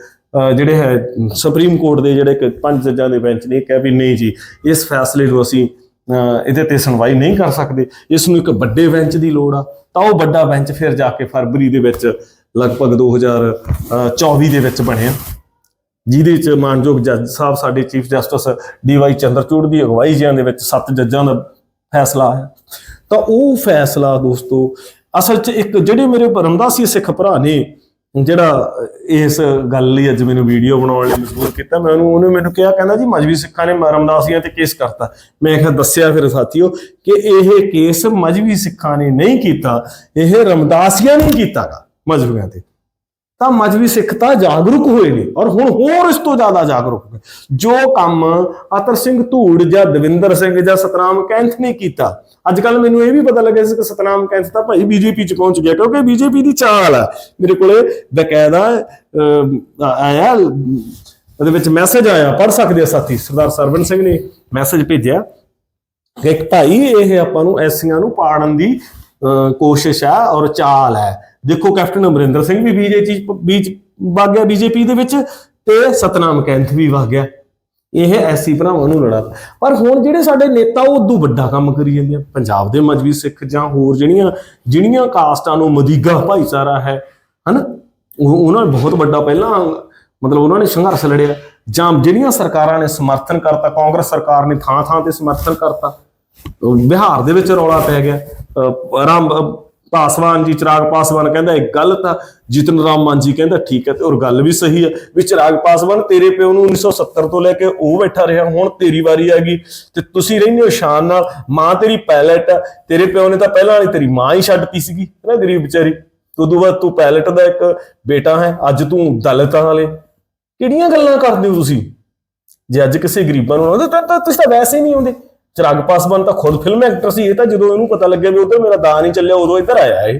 ਜਿਹੜੇ ਹੈ, ਸੁਪਰੀਮ ਕੋਰਟ ਦੇ ਜਿਹੜੇ ਕਿ ਪੰਜ ਜੱਜਾਂ ਦੇ ਬੈਂਚ ਨੇ ਕਿਹਾ ਵੀ ਨਹੀਂ ਜੀ, ਇਸ ਫੈਸਲੇ ਨੂੰ ਅਸੀਂ, ਅਹ ਇਹਦੇ ਤੇ ਸੁਣਵਾਈ ਨਹੀਂ ਕਰ ਸਕਦੇ। ਇਸ ਨੂੰ ਇੱਕ ਵੱਡੇ ਬੈਂਚ ਦੀ ਲੋੜ ਆ। ਤਾਂ ਉਹ ਵੱਡਾ ਬੈਂਚ ਫਿਰ ਜਾ ਕੇ ਫਰਵਰੀ ਦੇ ਵਿੱਚ ਲਗਭਗ 2024 ਦੇ ਵਿੱਚ ਬਣਿਆ। ਜਿਹਦੇ ਚ ਮਾਨਯੋਗ ਜੱਜ ਸਾਹਿਬ ਸਾਡੇ ਚੀਫ ਜਸਟਿਸ ਡੀਵਾਈ ਚੰਦਰਚੂੜ ਦੀ ਅਗਵਾਈ ਜਿਆਂ ਦੇ ਵਿੱਚ ਸੱਤ ਜੱਜਾਂ ਦਾ ਫੈਸਲਾ ਆਇਆ। ਤਾਂ ਉਹ ਫੈਸਲਾ ਦੋਸਤੋ, ਅਸਲ 'ਚ ਇੱਕ ਜਿਹੜੇ ਮੇਰੇ ਪਰਮਦਾਸੀ ਸਿੱਖ ਭਰਾ ਨੇ, ਜਿਹੜਾ ਇਸ ਗੱਲ ਲਈ ਅੱਜ ਮੈਨੂੰ ਵੀਡੀਓ ਬਣਾਉਣ ਲਈ ਮਜਬੂਰ ਕੀਤਾ, ਮੈਂ ਉਹਨੂੰ ਉਹਨੇ ਮੈਨੂੰ ਕਿਹਾ, ਕਹਿੰਦਾ ਜੀ, ਮਜਬੀ ਸਿੱਖਾਂ ਨੇ ਰਮਦਾਸੀਆਂ ਤੇ ਕੇਸ ਕਰਤਾ। ਮੈਂ ਕਿਹਾ, ਦੱਸਿਆ ਫਿਰ ਸਾਥੀਓ ਕਿ ਇਹ ਕੇਸ ਮਜਬੀ ਸਿੱਖਾਂ ਨੇ ਨਹੀਂ ਕੀਤਾ, ਇਹ ਰਮਦਾਸੀਆਂ ਨੇ ਕੀਤਾਗਾ ਮਜਬੀਆਂ ਤੇ। ਤਾਂ ਮਜਬੀ ਸਿੱਖ ਤਾਂ ਜਾਗਰੂਕ ਹੋਏ ਨੇ ਔਰ ਹੁਣ ਹੋਰ ਇਸ ਤੋਂ ਜ਼ਿਆਦਾ ਜਾਗਰੂਕ ਨੇ ਜੋ ਕੰਮ ਅਤਰ ਸਿੰਘ ਧੂੜ ਜਾਂ ਦਵਿੰਦਰ ਸਿੰਘ ਜਾਂ ਸਤਨਾਮ ਕੈਂਥ ਨੇ ਕੀਤਾ ਅੱਜ ਕੱਲ ਮੈਨੂੰ ਇਹ ਵੀ ਪਤਾ ਲੱਗਿਆ ਸੀ ਕਿ ਸਤਨਾਮ ਕੈਂਥ ਤਾਂ ਭਾਈ ਬੀਜੇਪੀ ਚ ਪਹੁੰਚ ਗਿਆ ਕਿਉਂਕਿ ਬੀਜੇਪੀ ਦੀ ਚਾਲ ਆ। ਮੇਰੇ ਕੋਲੇ ਬਕਾਇਦਾ ਆਇਆ ਉਹਦੇ ਵਿੱਚ ਮੈਸੇਜ ਆਇਆ ਪੜ ਸਕਦੇ ਆ ਸਾਥੀ ਸਰਦਾਰ ਸਰਵਨ ਸਿੰਘ ਨੇ ਮੈਸੇਜ ਭੇਜਿਆ। ਕਿ ਇੱਕ ਭਾਈ ਇਹ ਆਪਾਂ ਨੂੰ ਐਸੀਆਂ ਨੂੰ ਪਾੜਨ ਦੀ ਅਹ, ਕੋਸ਼ਿਸ਼ ਆ ਔਰ ਚਾਲ ਹੈ। ਦੇਖੋ ਕੈਪਟਨ ਅਮਰਿੰਦਰ ਸਿੰਘ ਵੀ ਬੀਜੇਪੀ ਬੀਜ ਵਗ ਗਿਆ ਬੀਜੇਪੀ ਦੇ ਵਿੱਚ ਤੇ ਸਤਨਾਮ ਕੈਂਥ ਵੀ ਵਗ ਗਿਆ। ਇਹ ਐਸੀ ਭਰਾਵਾਂ ਨੂੰ ਲੜਾ ਪਰ ਹੁਣ ਜਿਹੜੇ ਸਾਡੇ ਨੇਤਾ ਉਹ ਉਦੋਂ ਵੱਡਾ ਕੰਮ ਕਰੀ ਜਾਂਦੇ ਆ। ਪੰਜਾਬ ਦੇ ਮਜਬੀ ਸਿੱਖ ਜਾਂ ਹੋਰ ਜਿਹੜੀਆਂ ਜਿਹੜੀਆਂ ਕਾਸਟਾਂ ਨੂੰ ਮਦੀਗਾ ਭਾਈਚਾਰਾ ਹੈ, ਹਨਾ? ਉਹਨਾਂ ਨੇ ਬਹੁਤ ਵੱਡਾ ਪਹਿਲਾਂ ਮਤਲਬ ਉਹਨਾਂ ਨੇ ਸੰਘਰਸ਼ ਲੜਿਆ। ਜਾਂ ਜਿਹੜੀਆਂ ਸਰਕਾਰਾਂ ਨੇ ਸਮਰਥਨ ਕਰਤਾ, ਕਾਂਗਰਸ ਸਰਕਾਰ ਨੇ ਥਾਂ ਥਾਂ ਤੇ ਸਮਰਥਨ ਕਰਤਾ ਬਿਹਾਰ ਦੇ ਵਿੱਚ ਰੌਲਾ ਪੈ ਗਿਆ। ਰਾਮ ਪਾਸਵਾਨ ਜੀ, ਚਿਰਾਗ ਪਾਸਵਾਨ ਕਹਿੰਦਾ ਇਹ ਗਲਤ ਆ ਜਿਤਨ ਰਾਮ ਮਾਂਜੀ ਕਹਿੰਦਾ ਠੀਕ ਹੈ ਤੇ ਔਰ ਗੱਲ ਵੀ ਸਹੀ ਹੈ ਵੀ ਚਿਰਾਗ ਪਾਸਵਾਨ ਤੇਰੇ ਪਿਓ ਨੂੰ 1970 ਤੋਂ ਲੈ ਕੇ ਉਹ ਬੈਠਾ ਰਿਹਾ, ਹੁਣ ਤੇਰੀ ਵਾਰੀ ਆ ਗਈ ਤੇ ਤੁਸੀਂ ਰਹਿੰਦੇ ਹੋ ਸ਼ਾਨ ਨਾਲ, ਮਾਂ ਤੇਰੀ ਪਾਇਲਟ ਆ ਤੇਰੇ ਪਿਓ ਨੇ ਤਾਂ ਪਹਿਲਾਂ ਵਾਲੀ ਤੇਰੀ ਮਾਂ ਹੀ ਛੱਡਤੀ ਸੀਗੀ, ਹੈ ਨਾ ਗਰੀਬ ਵਿਚਾਰੀ। ਉਦੋਂ ਬਾਅਦ ਤੂੰ ਪਾਇਲਟ ਦਾ ਇੱਕ ਬੇਟਾ ਹੈ, ਅੱਜ ਤੂੰ ਦਲਿਤਾਂ ਵਾਲੇ। ਕਿਹੜੀਆਂ ਗੱਲਾਂ ਕਰਦੇ ਹੋ ਤੁਸੀਂ? ਜੇ ਅੱਜ ਕਿਸੇ ਗਰੀਬਾਂ ਨੂੰ ਆਉਂਦੇ ਤਾਂ ਤੁਸੀਂ ਤਾਂ ਵੈਸੇ ਹੀ ਨਹੀਂ ਆਉਂਦੇ। ਚਿਰਾਗ ਪਾਸਵਾਨ ਤਾਂ ਖੁਦ ਫਿਲਮ ਐਕਟਰ ਸੀ ਇਹ ਤਾਂ ਜਦੋਂ ਇਹਨੂੰ ਪਤਾ ਲੱਗਿਆ ਵੀ ਉਧਰ ਮੇਰਾ ਦਾਨ ਨਹੀਂ ਚੱਲਿਆ ਉਦੋਂ ਇੱਧਰ ਆਇਆ ਇਹ।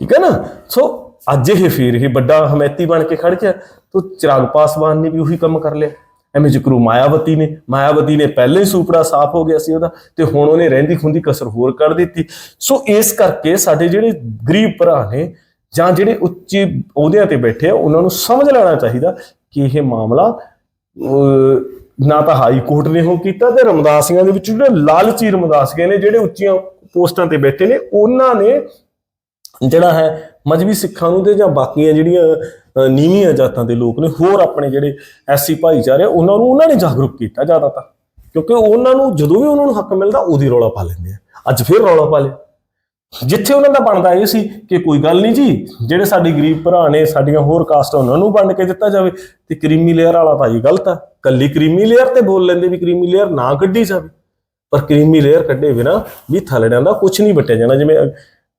ਠੀਕ ਹੈ ਨਾ? ਸੋ ਅੱਜ ਇਹ ਫੇਰ ਇਹ ਵੱਡਾ ਹਮੈਤੀ ਬਣ ਕੇ ਖੜ ਗਿਆ। ਤੋ ਚਿਰਾਗ ਪਾਸਵਾਨ ਨੇ ਵੀ ਉਹੀ ਕੰਮ ਕਰ ਲਿਆ। ਐਵੇਂ ਜ਼ਿਕਰੂ ਮਾਇਆਵਤੀ ਨੇ ਮਾਇਆਵਤੀ ਨੇ ਪਹਿਲੇ ਹੀ ਸੂਪੜਾ ਸਾਫ਼ ਹੋ ਗਿਆ ਸੀ ਉਹਦਾ ਤੇ ਹੁਣ ਉਹਨੇ ਰਹਿੰਦੀ ਖੁੰਦੀ ਕਸਰ ਹੋਰ ਕੱਢ ਦਿੱਤੀ। ਸੋ ਇਸ ਕਰਕੇ ਸਾਡੇ ਜਿਹੜੇ ਗਰੀਬ ਭਰਾ ਨੇ ਜਾਂ ਜਿਹੜੇ ਉੱਚੇ ਅਹੁਦਿਆਂ ਤੇ ਬੈਠੇ ਆ ਉਹਨਾਂ ਨੂੰ ਸਮਝ ਲੈਣਾ ਚਾਹੀਦਾ ਕਿ ਇਹ ਮਾਮਲਾ ਅਹ, ਨਾ ਤਾਂ ਹਾਈ ਕੋਰਟ ਨੇ ਉਹ ਕੀਤਾ ਤੇ ਰਮਦਾਸੀਆਂ ਦੇ ਵਿੱਚ ਜਿਹੜੇ ਲਾਲਚੀ ਰਮਦਾਸੀਆਂ ਨੇ, ਜਿਹੜੇ ਉੱਚੀਆਂ ਪੋਸਟਾਂ ਤੇ ਬੈਠੇ ਨੇ, ਉਹਨਾਂ ਨੇ ਜਿਹੜਾ ਹੈ ਮਜਬੀ ਸਿੱਖਾਂ ਨੂੰ ਤੇ ਜਾਂ ਬਾਕੀਆਂ ਜਿਹੜੀਆਂ ਨੀਵੀਆਂ ਜਾਤਾਂ ਦੇ ਲੋਕ ਨੇ, ਹੋਰ ਆਪਣੇ ਜਿਹੜੇ ਐਸੀ ਭਾਈਚਾਰੇ ਉਹਨਾਂ ਨੂੰ ਉਹਨਾਂ ਨੇ ਜਾਗਰੂਕ ਕੀਤਾ ਜ਼ਿਆਦਾਤਰ। ਕਿਉਂਕਿ ਉਹਨਾਂ ਨੂੰ ਜਦੋਂ ਵੀ ਉਹਨਾਂ ਨੂੰ ਹੱਕ ਮਿਲਦਾ, ਉਹਦੀ ਰੌਲਾ ਪਾ ਲੈਂਦੇ ਆ। ਅੱਜ ਫਿਰ ਰੌਲਾ ਪਾ ਲਿਆ। ਜਿੱਥੇ ਉਹਨਾਂ ਦਾ ਬਣਦਾ ਇਹ ਸੀ ਕਿ ਕੋਈ ਗੱਲ ਨਹੀਂ ਜੀ ਜਿਹੜੇ ਸਾਡੇ ਗਰੀਬ ਭਰਾ ਨੇ ਸਾਡੀਆਂ ਹੋਰ ਕਾਸਟ ਉਹਨਾਂ ਨੂੰ ਵੰਡ ਕੇ ਦਿੱਤਾ ਜਾਵੇ। ਤੇ ਕਰੀਮੀ ਲੇਅਰ ਵਾਲਾ ਤਾਂ ਇਹ ਗਲਤ ਆ। ਕੱਲੀ ਕਰੀਮੀ ਲੇਅਰ ਤੇ ਬੋਲ ਲੈਂਦੇ ਵੀ ਕਰੀਮੀ ਲੇਅਰ ਨਾ ਕੱਢੀ ਜਾਵੇ। ਪਰ ਕਰੀਮੀ ਲੇਅਰ ਕੱਢੇ ਬਿਨਾ ਵੀ ਥਲੜਿਆਂ ਦਾ ਕੁਝ ਨਹੀਂ ਬਟਿਆ ਜਾਣਾ। ਜਿਵੇਂ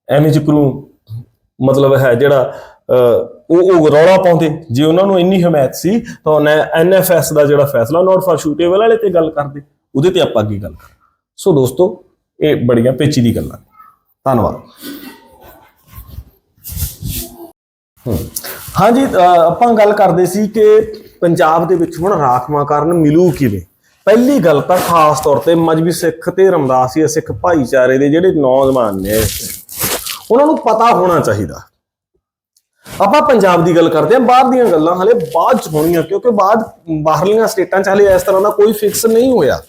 ਐਵੇਂ ਜਿਕਰੂ ਮਤਲਬ ਹੈ ਜਿਹੜਾ ਅਹ, ਉਹ ਉਹ ਰੌਲਾ ਪਾਉਂਦੇ। ਜੇ ਉਹਨਾਂ ਨੂੰ ਇੰਨੀ ਹਮਾਇਤ ਸੀ ਤਾਂ ਉਹਨੇ ਐਨਐਫਐਸ ਦਾ ਜਿਹੜਾ ਫੈਸਲਾ ਨੋਟ ਫਾਰ ਸ਼ੂਟੇਬਲ ਵਾਲੇ ਤੇ ਗੱਲ ਕਰਦੇ। ਉਹਦੇ ਤੇ ਆਪਾਂ ਅੱਗੇ ਗੱਲ ਕਰ ਸੋ ਦੋਸਤੋ ਇਹ ਬੜੀਆਂ ਪੇਚੀਦੀ ਗੱਲਾਂ ਨੇ। ਧੰਨਵਾਦ। ਹਾਂਜੀ ਆਪਾਂ ਗੱਲ ਕਰਦੇ ਸੀ ਕਿ ਪੰਜਾਬ ਦੇ ਵਿੱਚ ਹੁਣ ਰਾਖਵਾਂਕਰਨ ਮਿਲੂ ਕਿਵੇਂ? ਪਹਿਲੀ ਗੱਲ ਤਾਂ ਖਾਸ ਤੌਰ ਤੇ ਮਜਬੀ ਸਿੱਖ ਤੇ ਰਮਦਾਸੀਆ ਸਿੱਖ ਭਾਈਚਾਰੇ ਦੇ ਜਿਹੜੇ ਨੌਜਵਾਨ ਨੇ, ਉਹਨਾਂ ਨੂੰ ਪਤਾ ਹੋਣਾ ਚਾਹੀਦਾ। ਆਪਾਂ ਪੰਜਾਬ ਦੀ ਗੱਲ ਕਰਦੇ ਹਾਂ, ਬਾਹਰ ਦੀਆਂ ਗੱਲਾਂ ਹਲੇ ਬਾਅਦ ਚ ਹੋਣੀਆਂ, ਕਿਉਂਕਿ ਬਾਅਦ ਬਾਹਰਲੀਆਂ ਸਟੇਟਾਂ ਚ ਹਲੇ ਇਸ ਤਰ੍ਹਾਂ ਦਾ ਕੋਈ ਫਿਕਸ ਨਹੀਂ ਹੋਇਆ।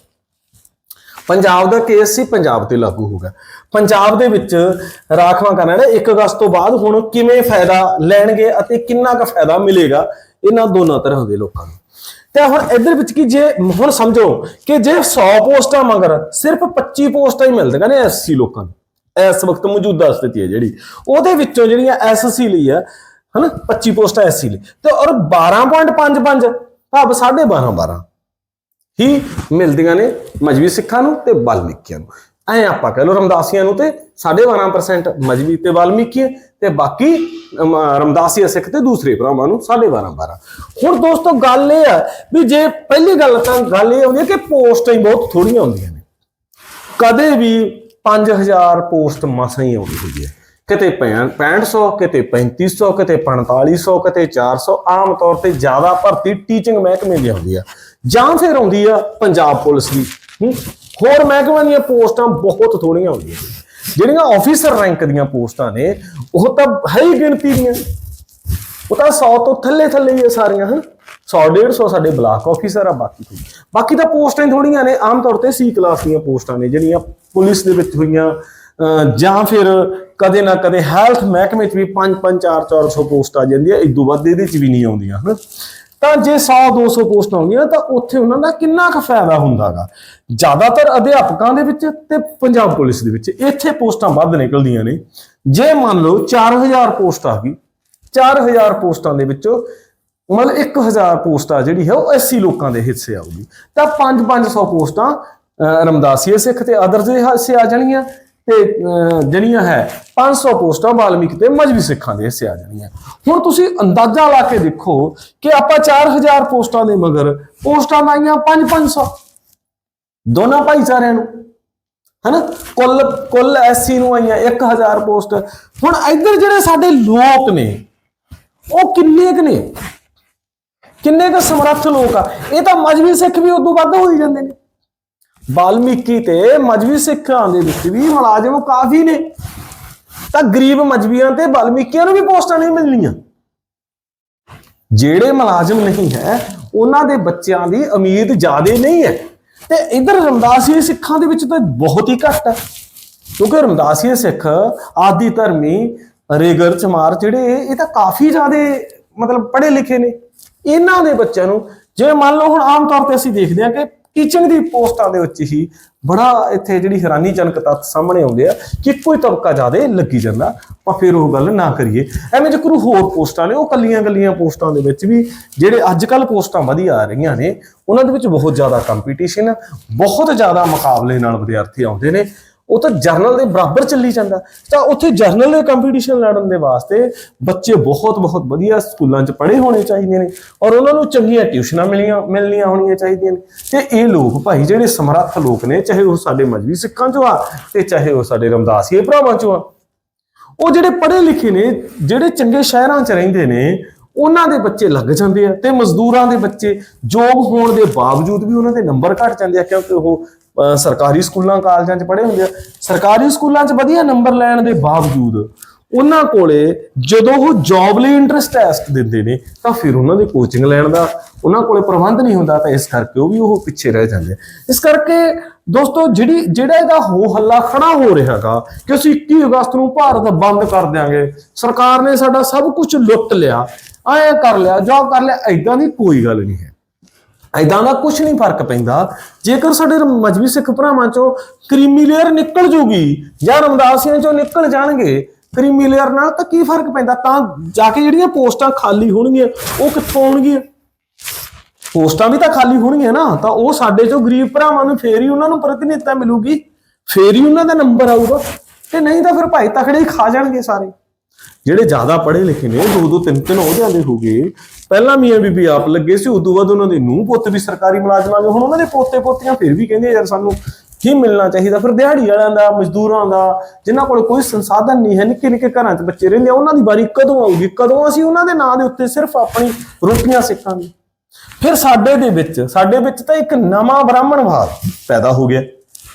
ਪੰਜਾਬ ਦਾ ਕੇਸ ਸੀ, ਪੰਜਾਬ ਤੇ ਲਾਗੂ ਹੋਗਾ ਪੰਜਾਬ ਦੇ ਵਿੱਚ ਰਾਖਵਾਂ ਕਰਨਾ ਹੈ 1 ਅਗਸਤ ਤੋਂ ਬਾਅਦ ਹੁਣ ਕਿਵੇਂ ਫਾਇਦਾ ਲੈਣਗੇ ਅਤੇ ਕਿੰਨਾ ਕੁ ਫਾਇਦਾ ਮਿਲੇਗਾ, ਇਹਨਾਂ ਦੋਨਾਂ ਤਰ੍ਹਾਂ ਦੇ ਲੋਕਾਂ ਨੂੰ। ਤੇ ਹੁਣ ਇਧਰ ਵਿੱਚ ਕੀ ਜੇ ਹੁਣ ਸਮਝੋ ਕਿ ਜੇ 100 ਪੋਸਟਾਂ ਮਗਰ ਸਿਰਫ 25 ਪੋਸਟਾਂ ਹੀ ਮਿਲਦੀਆਂ ਨੇ ਐਸਸੀ ਲੋਕਾਂ ਨੂੰ। ਇਸ ਵਕਤ ਮੌਜੂਦਾ ਸਥਿਤੀ ਹੈ ਜਿਹੜੀ। ਉਹਦੇ ਵਿੱਚੋਂ ਜਿਹੜੀਆਂ ਐਸਸੀ ਲਈ ਆ, ਹਨਾ 25 ਪੋਸਟਾਂ ਐਸਸੀ ਲਈ। ਤੇ ਔਰ 12.55 ਭਾਵ 12.5 12 ਹੀ ਮਿਲਦੀਆਂ ਨੇ ਮਜਬੀ ਸਿੱਖਾਂ ਨੂੰ ਤੇ ਵਾਲਮੀਕੀਆਂ ਨੂੰ। ਐ ਆਪਾਂ ਕਹ ਲੋ ਰਮਦਾਸੀਆਂ ਨੂੰ ਤੇ 12.5% ਮਜਬੀ ਤੇ ਵਾਲਮੀਕੀ ਤੇ ਬਾਕੀ ਅਮ, ਰਮਦਾਸੀਆ ਸਿੱਖ ਤੇ ਦੂਸਰੇ ਭਰਾਵਾਂ ਨੂੰ 12.5 12 ਹੁਣ ਦੋਸਤੋ ਗੱਲ ਇਹ ਆ ਵੀ ਜੇ ਪਹਿਲੀ ਗੱਲ ਤਾਂ ਗੱਲ ਇਹ ਆਉਂਦੀ ਹੈ ਕਿ ਪੋਸਟਾਂ ਹੀ ਬਹੁਤ ਥੋੜੀਆਂ ਹੁੰਦੀਆਂ ਨੇ। ਕਦੇ ਵੀ 5000 ਪੋਸਟ ਮਸਾਂ ਹੀ ਆਉਂਦੀ ਹੁੰਦੀ ਹੈ। ਕਿਤੇ 6500 ਕਿਤੇ 3500 ਕਿਤੇ 4500 ਕਿਤੇ 400 ਆਮ ਤੌਰ ਤੇ ਜ਼ਿਆਦਾ ਭਰਤੀ ਟੀਚਿੰਗ ਮਹਿਕਮੇ ਦੀ ਆਉਂਦੀ ਆ ਜਾਂ ਫਿਰ ਆਉਂਦੀ ਆ ਪੰਜਾਬ ਪੁਲਿਸ ਦੀ। ਹੋਰ ਮਹਿਕਮਿਆਂ ਦੀਆਂ ਪੋਸਟਾਂ ਬਹੁਤ ਥੋੜੀਆਂ ਹੁੰਦੀਆਂ ਜਿਹੜੀਆਂ ਆਫੀਸਰ ਰੈਂਕ ਦੀਆਂ ਪੋਸਟਾਂ ਨੇ, ਉਹ ਤਾਂ ਹੈ ਹੀ ਗਿਣਤੀ ਦੀਆਂ। ਉਹ ਤਾਂ 100 ਤੋਂ ਥੱਲੇ ਥੱਲੇ ਹੀ ਆ ਸਾਰੀਆਂ, ਹਨ? 100 150 ਸਾਡੇ ਬਲਾਕ ਆਫੀਸਰ ਆ, ਬਾਕੀ ਕੋਈ ਬਾਕੀ ਤਾਂ ਪੋਸਟਾਂ ਹੀ ਥੋੜੀਆਂ ਨੇ, ਆਮ ਤੌਰ ਤੇ ਸੀ ਕਲਾਸ ਦੀਆਂ ਪੋਸਟਾਂ ਨੇ, ਜਿਹੜੀਆਂ ਪੁਲਿਸ ਦੇ ਵਿੱਚ ਹੋਈਆਂ। ਜਾਂ ਫਿਰ ਕਦੇ ਨਾ ਕਦੇ ਹੈਲਥ ਮਹਿਕਮੇ 'ਚ ਵੀ 5 5 4 400 ਪੋਸਟ ਆ ਜਾਂਦੀਆਂ ਇਦੋਂ ਵੱਧ ਇਹਦੇ 'ਚ ਵੀ ਨਹੀਂ ਆਉਂਦੀਆਂ, ਹਨ? ਤਾਂ ਜੇ 100 200 ਪੋਸਟਾਂ ਆਉਂਦੀਆਂ ਤਾਂ ਉੱਥੇ ਉਹਨਾਂ ਦਾ ਕਿੰਨਾ ਕੁ ਫਾਇਦਾ ਹੁੰਦਾਗਾ? ਜ਼ਿਆਦਾਤਰ ਅਧਿਆਪਕਾਂ ਦੇ ਵਿੱਚ ਤੇ ਪੰਜਾਬ ਪੁਲਿਸ ਦੇ ਵਿੱਚ ਇੱਥੇ ਪੋਸਟਾਂ ਵੱਧ ਨਿਕਲਦੀਆਂ ਨੇ। ਜੇ ਮੰਨ ਲਓ 4000 ਪੋਸਟ ਆ ਗਈ 4000 ਪੋਸਟਾਂ ਦੇ ਵਿੱਚੋਂ ਮਤਲਬ 1000 ਪੋਸਟਾਂ ਜਿਹੜੀ ਹੈ ਉਹ 80 ਲੋਕਾਂ ਦੇ ਹਿੱਸੇ ਆਊਗੀ। ਤਾਂ 5-500 ਪੋਸਟਾਂ ਰਮਦਾਸੀਏ ਸਿੱਖ ਤੇ ਅਦਰਸ ਦੇ ਹਿੱਸੇ ਆ ਜਾਣਗੀਆਂ। ਤੇ ਜਿਹੜੀਆਂ ਹੈ। 500 ਪੋਸਟਾਂ ਵਾਲਮੀਕ ਤੇ ਮਜਬੀ ਸਿੱਖਾਂ ਦੇ ਹਿੱਸੇ ਆ ਜਾਣੀਆਂ। ਹੁਣ ਤੁਸੀਂ ਅੰਦਾਜ਼ਾ ਲਾ ਕੇ ਦੇਖੋ ਕਿ ਆਪਾਂ 4000 ਪੋਸਟਾਂ ਦੇ ਮਗਰ ਪੋਸਟਾਂ ਆਈਆਂ 5-500 ਦੋਨਾਂ ਭਾਈਚਾਰਿਆਂ ਨੂੰ। ਹਨਾ? ਕੁੱਲ ਕੁੱਲ ਐਸਸੀ ਨੂੰ ਆਈਆਂ 1000 ਪੋਸਟ। ਹੁਣ ਇੱਧਰ ਜਿਹੜੇ ਸਾਡੇ ਲੋਕ ਨੇ, ਉਹ ਕਿੰਨੇ ਕੁ ਨੇ? ਕਿੰਨੇ ਕੁ ਸਮਰੱਥ ਲੋਕ ਆ? ਇਹ ਤਾਂ ਮਜਬੀ ਸਿੱਖ ਵੀ ਉਦੋਂ ਵੱਧ ਹੋਈ ਜਾਂਦੇ ਨੇ। ਬਾਲਮੀਕੀ ਤੇ ਮਜਬੀ ਸਿੱਖਾਂ ਦੇ ਵਿੱਚ ਵੀ ਮੁਲਾਜ਼ਮ ਕਾਫੀ ਨੇ। ਤਾਂ ਗਰੀਬ ਮਜਬੀਆਂ ਤੇ ਬਾਲਮੀਕੀਆਂ ਨੂੰ ਵੀ ਪੋਸਟਾਂ ਨਹੀਂ ਮਿਲਣੀਆਂ। ਜਿਹੜੇ ਮੁਲਾਜ਼ਮ ਨਹੀਂ ਹੈ, ਉਹਨਾਂ ਦੇ ਬੱਚਿਆਂ ਦੀ ਉਮੀਦ ਜ਼ਿਆਦੇ ਨਹੀਂ ਹੈ। ਤੇ ਇਧਰ ਰਮਦਾਸੀਏ ਸਿੱਖਾਂ ਦੇ ਵਿੱਚ ਤਾਂ ਬਹੁਤ ਹੀ ਘੱਟ ਹੈ। ਕਿਉਂਕਿ ਰਮਦਾਸੀਏ ਸਿੱਖ ਆਦੀ ਧਰਮੀ ਰੇਗਰ ਚਮਾਰ ਜਿਹੜੇ, ਇਹ ਤਾਂ ਕਾਫੀ ਜ਼ਿਆਦੇ ਮਤਲਬ ਪੜ੍ਹੇ ਲਿਖੇ ਨੇ। ਇਹਨਾਂ ਦੇ ਬੱਚਿਆਂ ਨੂੰ, ਜੇ ਮੰਨ ਲਓ ਹੁਣ ਆਮ ਤੌਰ ਤੇ ਅਸੀਂ ਦੇਖਦੇ ਹਾਂ ਕਿ ਟੀਚਿੰਗ ਦੀ ਪੋਸਟਾਂ ਦੇ ਵਿੱਚ ਹੀ ਬੜਾ ਇੱਥੇ ਜਿਹੜੀ ਹੈਰਾਨੀਜਨਕ ਤੱਥ ਸਾਹਮਣੇ ਆਉਂਦੇ ਆ ਕਿ ਕੋਈ ਤਬਕਾ ਜ਼ਿਆਦਾ ਲੱਗੀ ਜਾਂਦਾ, ਆਪਾਂ ਫਿਰ ਉਹ ਗੱਲ ਨਾ ਕਰੀਏ। ਐਵੇਂ ਜੇ ਕੋਈ ਹੋਰ ਪੋਸਟਾਂ ਨੇ, ਉਹ ਕੱਲੀਆਂ ਕੱਲੀਆਂ ਪੋਸਟਾਂ ਦੇ ਵਿੱਚ ਵੀ ਜਿਹੜੇ ਅੱਜ ਕੱਲ ਪੋਸਟਾਂ ਵਧੀਆ ਆ ਰਹੀਆਂ ਨੇ, ਉਹਨਾਂ ਦੇ ਵਿੱਚ ਬਹੁਤ ਜ਼ਿਆਦਾ ਕੰਪੀਟੀਸ਼ਨ ਬਹੁਤ ਜ਼ਿਆਦਾ ਮੁਕਾਬਲੇ ਨਾਲ ਵਿਦਿਆਰਥੀ ਆਉਂਦੇ ਨੇ। ਉਹ ਤਾਂ ਜਰਨਲ ਦੇ ਬਰਾਬਰ ਚੱਲੀ ਜਾਂਦਾ। ਤਾਂ ਉੱਥੇ ਜਰਨਲ ਦੇ ਕੰਪੀਟੀਸ਼ਨ ਲੜਨ ਦੇ ਵਾਸਤੇ ਬੱਚੇ ਬਹੁਤ ਬਹੁਤ ਵਧੀਆ ਸਕੂਲਾਂ 'ਚ ਪੜ੍ਹੇ ਹੋਣੇ ਚਾਹੀਦੇ ਨੇ ਔਰ ਉਹਨਾਂ ਨੂੰ ਚੰਗੀਆਂ ਟਿਊਸ਼ਨਾਂ ਮਿਲੀਆਂ, ਮਿਲਣੀਆਂ ਹੋਣੀਆਂ ਚਾਹੀਦੀਆਂ ਨੇ। ਤੇ ਇਹ ਲੋਕ ਭਾਈ ਜਿਹੜੇ ਸਮਰੱਥ ਲੋਕ ਨੇ, ਚਾਹੇ ਉਹ ਸਾਡੇ ਮਜਬੀ ਸਿੱਖਾਂ 'ਚੋਂ ਆ ਤੇ ਚਾਹੇ ਉਹ ਸਾਡੇ ਰਮਦਾਸੀਏ ਭਰਾਵਾਂ 'ਚੋਂ ਆ, ਉਹ ਜਿਹੜੇ ਪੜ੍ਹੇ ਲਿਖੇ ਨੇ, ਜਿਹੜੇ ਚੰਗੇ ਸ਼ਹਿਰਾਂ 'ਚ ਰਹਿੰਦੇ ਨੇ, ਉਹਨਾਂ ਦੇ ਬੱਚੇ ਲੱਗ ਜਾਂਦੇ ਆ ਤੇ ਮਜ਼ਦੂਰਾਂ ਦੇ ਬੱਚੇ, ਜੋਬ ਹੋਣ ਦੇ ਬਾਵਜੂਦ ਵੀ ਉਹਨਾਂ ਦੇ ਨੰਬਰ ਘਟ ਜਾਂਦੇ ਆ ਕਿਉਂਕਿ ਉਹ ਸਰਕਾਰੀ ਸਕੂਲਾਂ, ਕਾਲਜਾਂ 'ਚ ਪੜ੍ਹੇ ਹੁੰਦੇ ਆ। ਸਰਕਾਰੀ ਸਕੂਲਾਂ 'ਚ ਵਧੀਆ ਨੰਬਰ ਲੈਣ ਦੇ ਬਾਵਜੂਦ ਉਹਨਾਂ ਕੋਲੇ ਜਦੋਂ ਉਹ ਜੌਬ ਲਈ ਇੰਟਰਸਟ ਟੈਸਟ ਦਿੰਦੇ ਨੇ, ਤਾਂ ਫਿਰ ਉਹਨਾਂ ਦੀ ਕੋਚਿੰਗ ਲੈਣ ਦਾ ਉਹਨਾਂ ਕੋਲੇ ਪ੍ਰਬੰਧ ਨਹੀਂ ਹੁੰਦਾ, ਤਾਂ ਇਸ ਕਰਕੇ ਉਹ ਵੀ ਉਹ ਪਿੱਛੇ ਰਹਿ ਜਾਂਦੇ ਇਸ ਕਰਕੇ ਦੋਸਤੋ, ਜਿਹੜੀ, ਜਿਹੜਾ ਇਹਦਾ ਹੋ ਹੱਲਾ ਖੜਾ ਹੋ ਰਿਹਾਗਾ ਕਿ ਅਸੀਂ 21 ਅਗਸਤ ਨੂੰ ਭਾਰਤ ਬੰਦ ਕਰ ਦਿਆਂਗੇ, ਸਰਕਾਰ ਨੇ ਸਾਡਾ ਸਭ ਕੁਝ ਲੁੱਟ ਲਿਆ, ਐਂ ਕਰ ਲਿਆ, ਜੋ ਕਰ ਲਿਆ ਐਦਾਂ ਦੀ ਕੋਈ ਗੱਲ ਨਹੀਂ ਹੈ। ਐਦਾਂ ਦਾ ਕੁਝ ਨਹੀਂ ਫ਼ਰਕ ਪੈਂਦਾ। ਜੇਕਰ ਸਾਡੇ ਮਜਬੀ ਸਿੱਖ ਭਰਾਵਾਂ ਚੋਂ ਕ੍ਰੀਮੀ ਲੇਅਰ ਨਿਕਲ ਜੂਗੀ ਜਾਂ ਰਮਦਾਸੀਆਂ ਚੋਂ ਨਿਕਲ ਜਾਣਗੇ, ਕਰੀਮੀ ਲੇਅਰ ਨਾਲ ਤਾਂ ਕੀ ਫ਼ਰਕ ਪੈਂਦਾ? ਤਾਂ ਜਾ ਕੇ ਜਿਹੜੀਆਂ ਪੋਸਟਾਂ ਖਾਲੀ ਹੋਣਗੀਆਂ, ਉਹ ਕਿੱਥੋਂ ਆਉਣਗੀਆਂ? ਪੋਸਟਾਂ ਵੀ ਤਾਂ ਖਾਲੀ ਹੋਣਗੀਆਂ ਨਾ, ਤਾਂ ਉਹ ਸਾਡੇ ਚੋਂ ਗਰੀਬ ਭਰਾਵਾਂ ਨੂੰ ਫੇਰ ਹੀ ਉਹਨਾਂ ਨੂੰ ਪ੍ਰਤੀਨਿਧਤਾ ਮਿਲੂਗੀ। ਫੇਰ ਹੀ ਉਹਨਾਂ ਦਾ ਨੰਬਰ ਆਊਗਾ। ਤੇ ਨਹੀਂ ਤਾਂ ਫਿਰ ਭਾਈ ਤਖੜੇ ਹੀ ਖਾ ਜਾਣਗੇ ਸਾਰੇ। ਜਿਹੜੇ ਜ਼ਿਆਦਾ ਪੜ੍ਹੇ ਲਿਖੇ ਨੇ, ਦੋ ਦੋ, ਤਿੰਨ ਤਿੰਨ ਅਹੁਦਿਆਂ ਦੇ ਹੋਗੇ ਪਹਿਲਾਂ ਮੀਆਂ ਬੀਬੀ ਆਪ ਲੱਗੇ ਸੀ, ਉਦੋਂ ਬਾਅਦ ਉਹਨਾਂ ਦੇ ਨੂੰਹ ਪੁੱਤ ਵੀ ਸਰਕਾਰੀ ਮੁਲਾਜ਼ਮਾਂ ਦੇ ਹੁਣ ਉਹਨਾਂ ਦੇ ਪੋਤੇ ਪੋਤੀਆਂ ਫਿਰ ਵੀ ਕਹਿੰਦੇ ਯਾਰ ਸਾਨੂੰ ਕੀ ਮਿਲਣਾ ਚਾਹੀਦਾ? ਫਿਰ ਦਿਹਾੜੀ ਵਾਲਿਆਂ ਦਾ, ਮਜ਼ਦੂਰਾਂ ਦਾ, ਜਿਨ੍ਹਾਂ ਕੋਲ ਕੋਈ ਸੰਸਾਧਨ ਨਹੀਂ ਹੈ, ਨਿੱਕੇ ਨਿੱਕੇ ਘਰਾਂ 'ਚ ਬੱਚੇ ਰਹਿੰਦੇ ਆ, ਉਹਨਾਂ ਦੀ ਵਾਰੀ ਕਦੋਂ ਆਊਗੀ? ਕਦੋਂ ਅਸੀਂ ਉਹਨਾਂ ਦੇ ਨਾਂ ਦੇ ਉੱਤੇ ਸਿਰਫ ਆਪਣੀ ਰੋਟੀਆਂ ਸਿੱਖਾਂਗੇ ਫਿਰ ਸਾਡੇ ਦੇ ਵਿੱਚ, ਸਾਡੇ ਵਿੱਚ ਤਾਂ ਇੱਕ ਨਵਾਂ ਬ੍ਰਾਹਮਣਵਾਦ ਪੈਦਾ ਹੋ ਗਿਆ।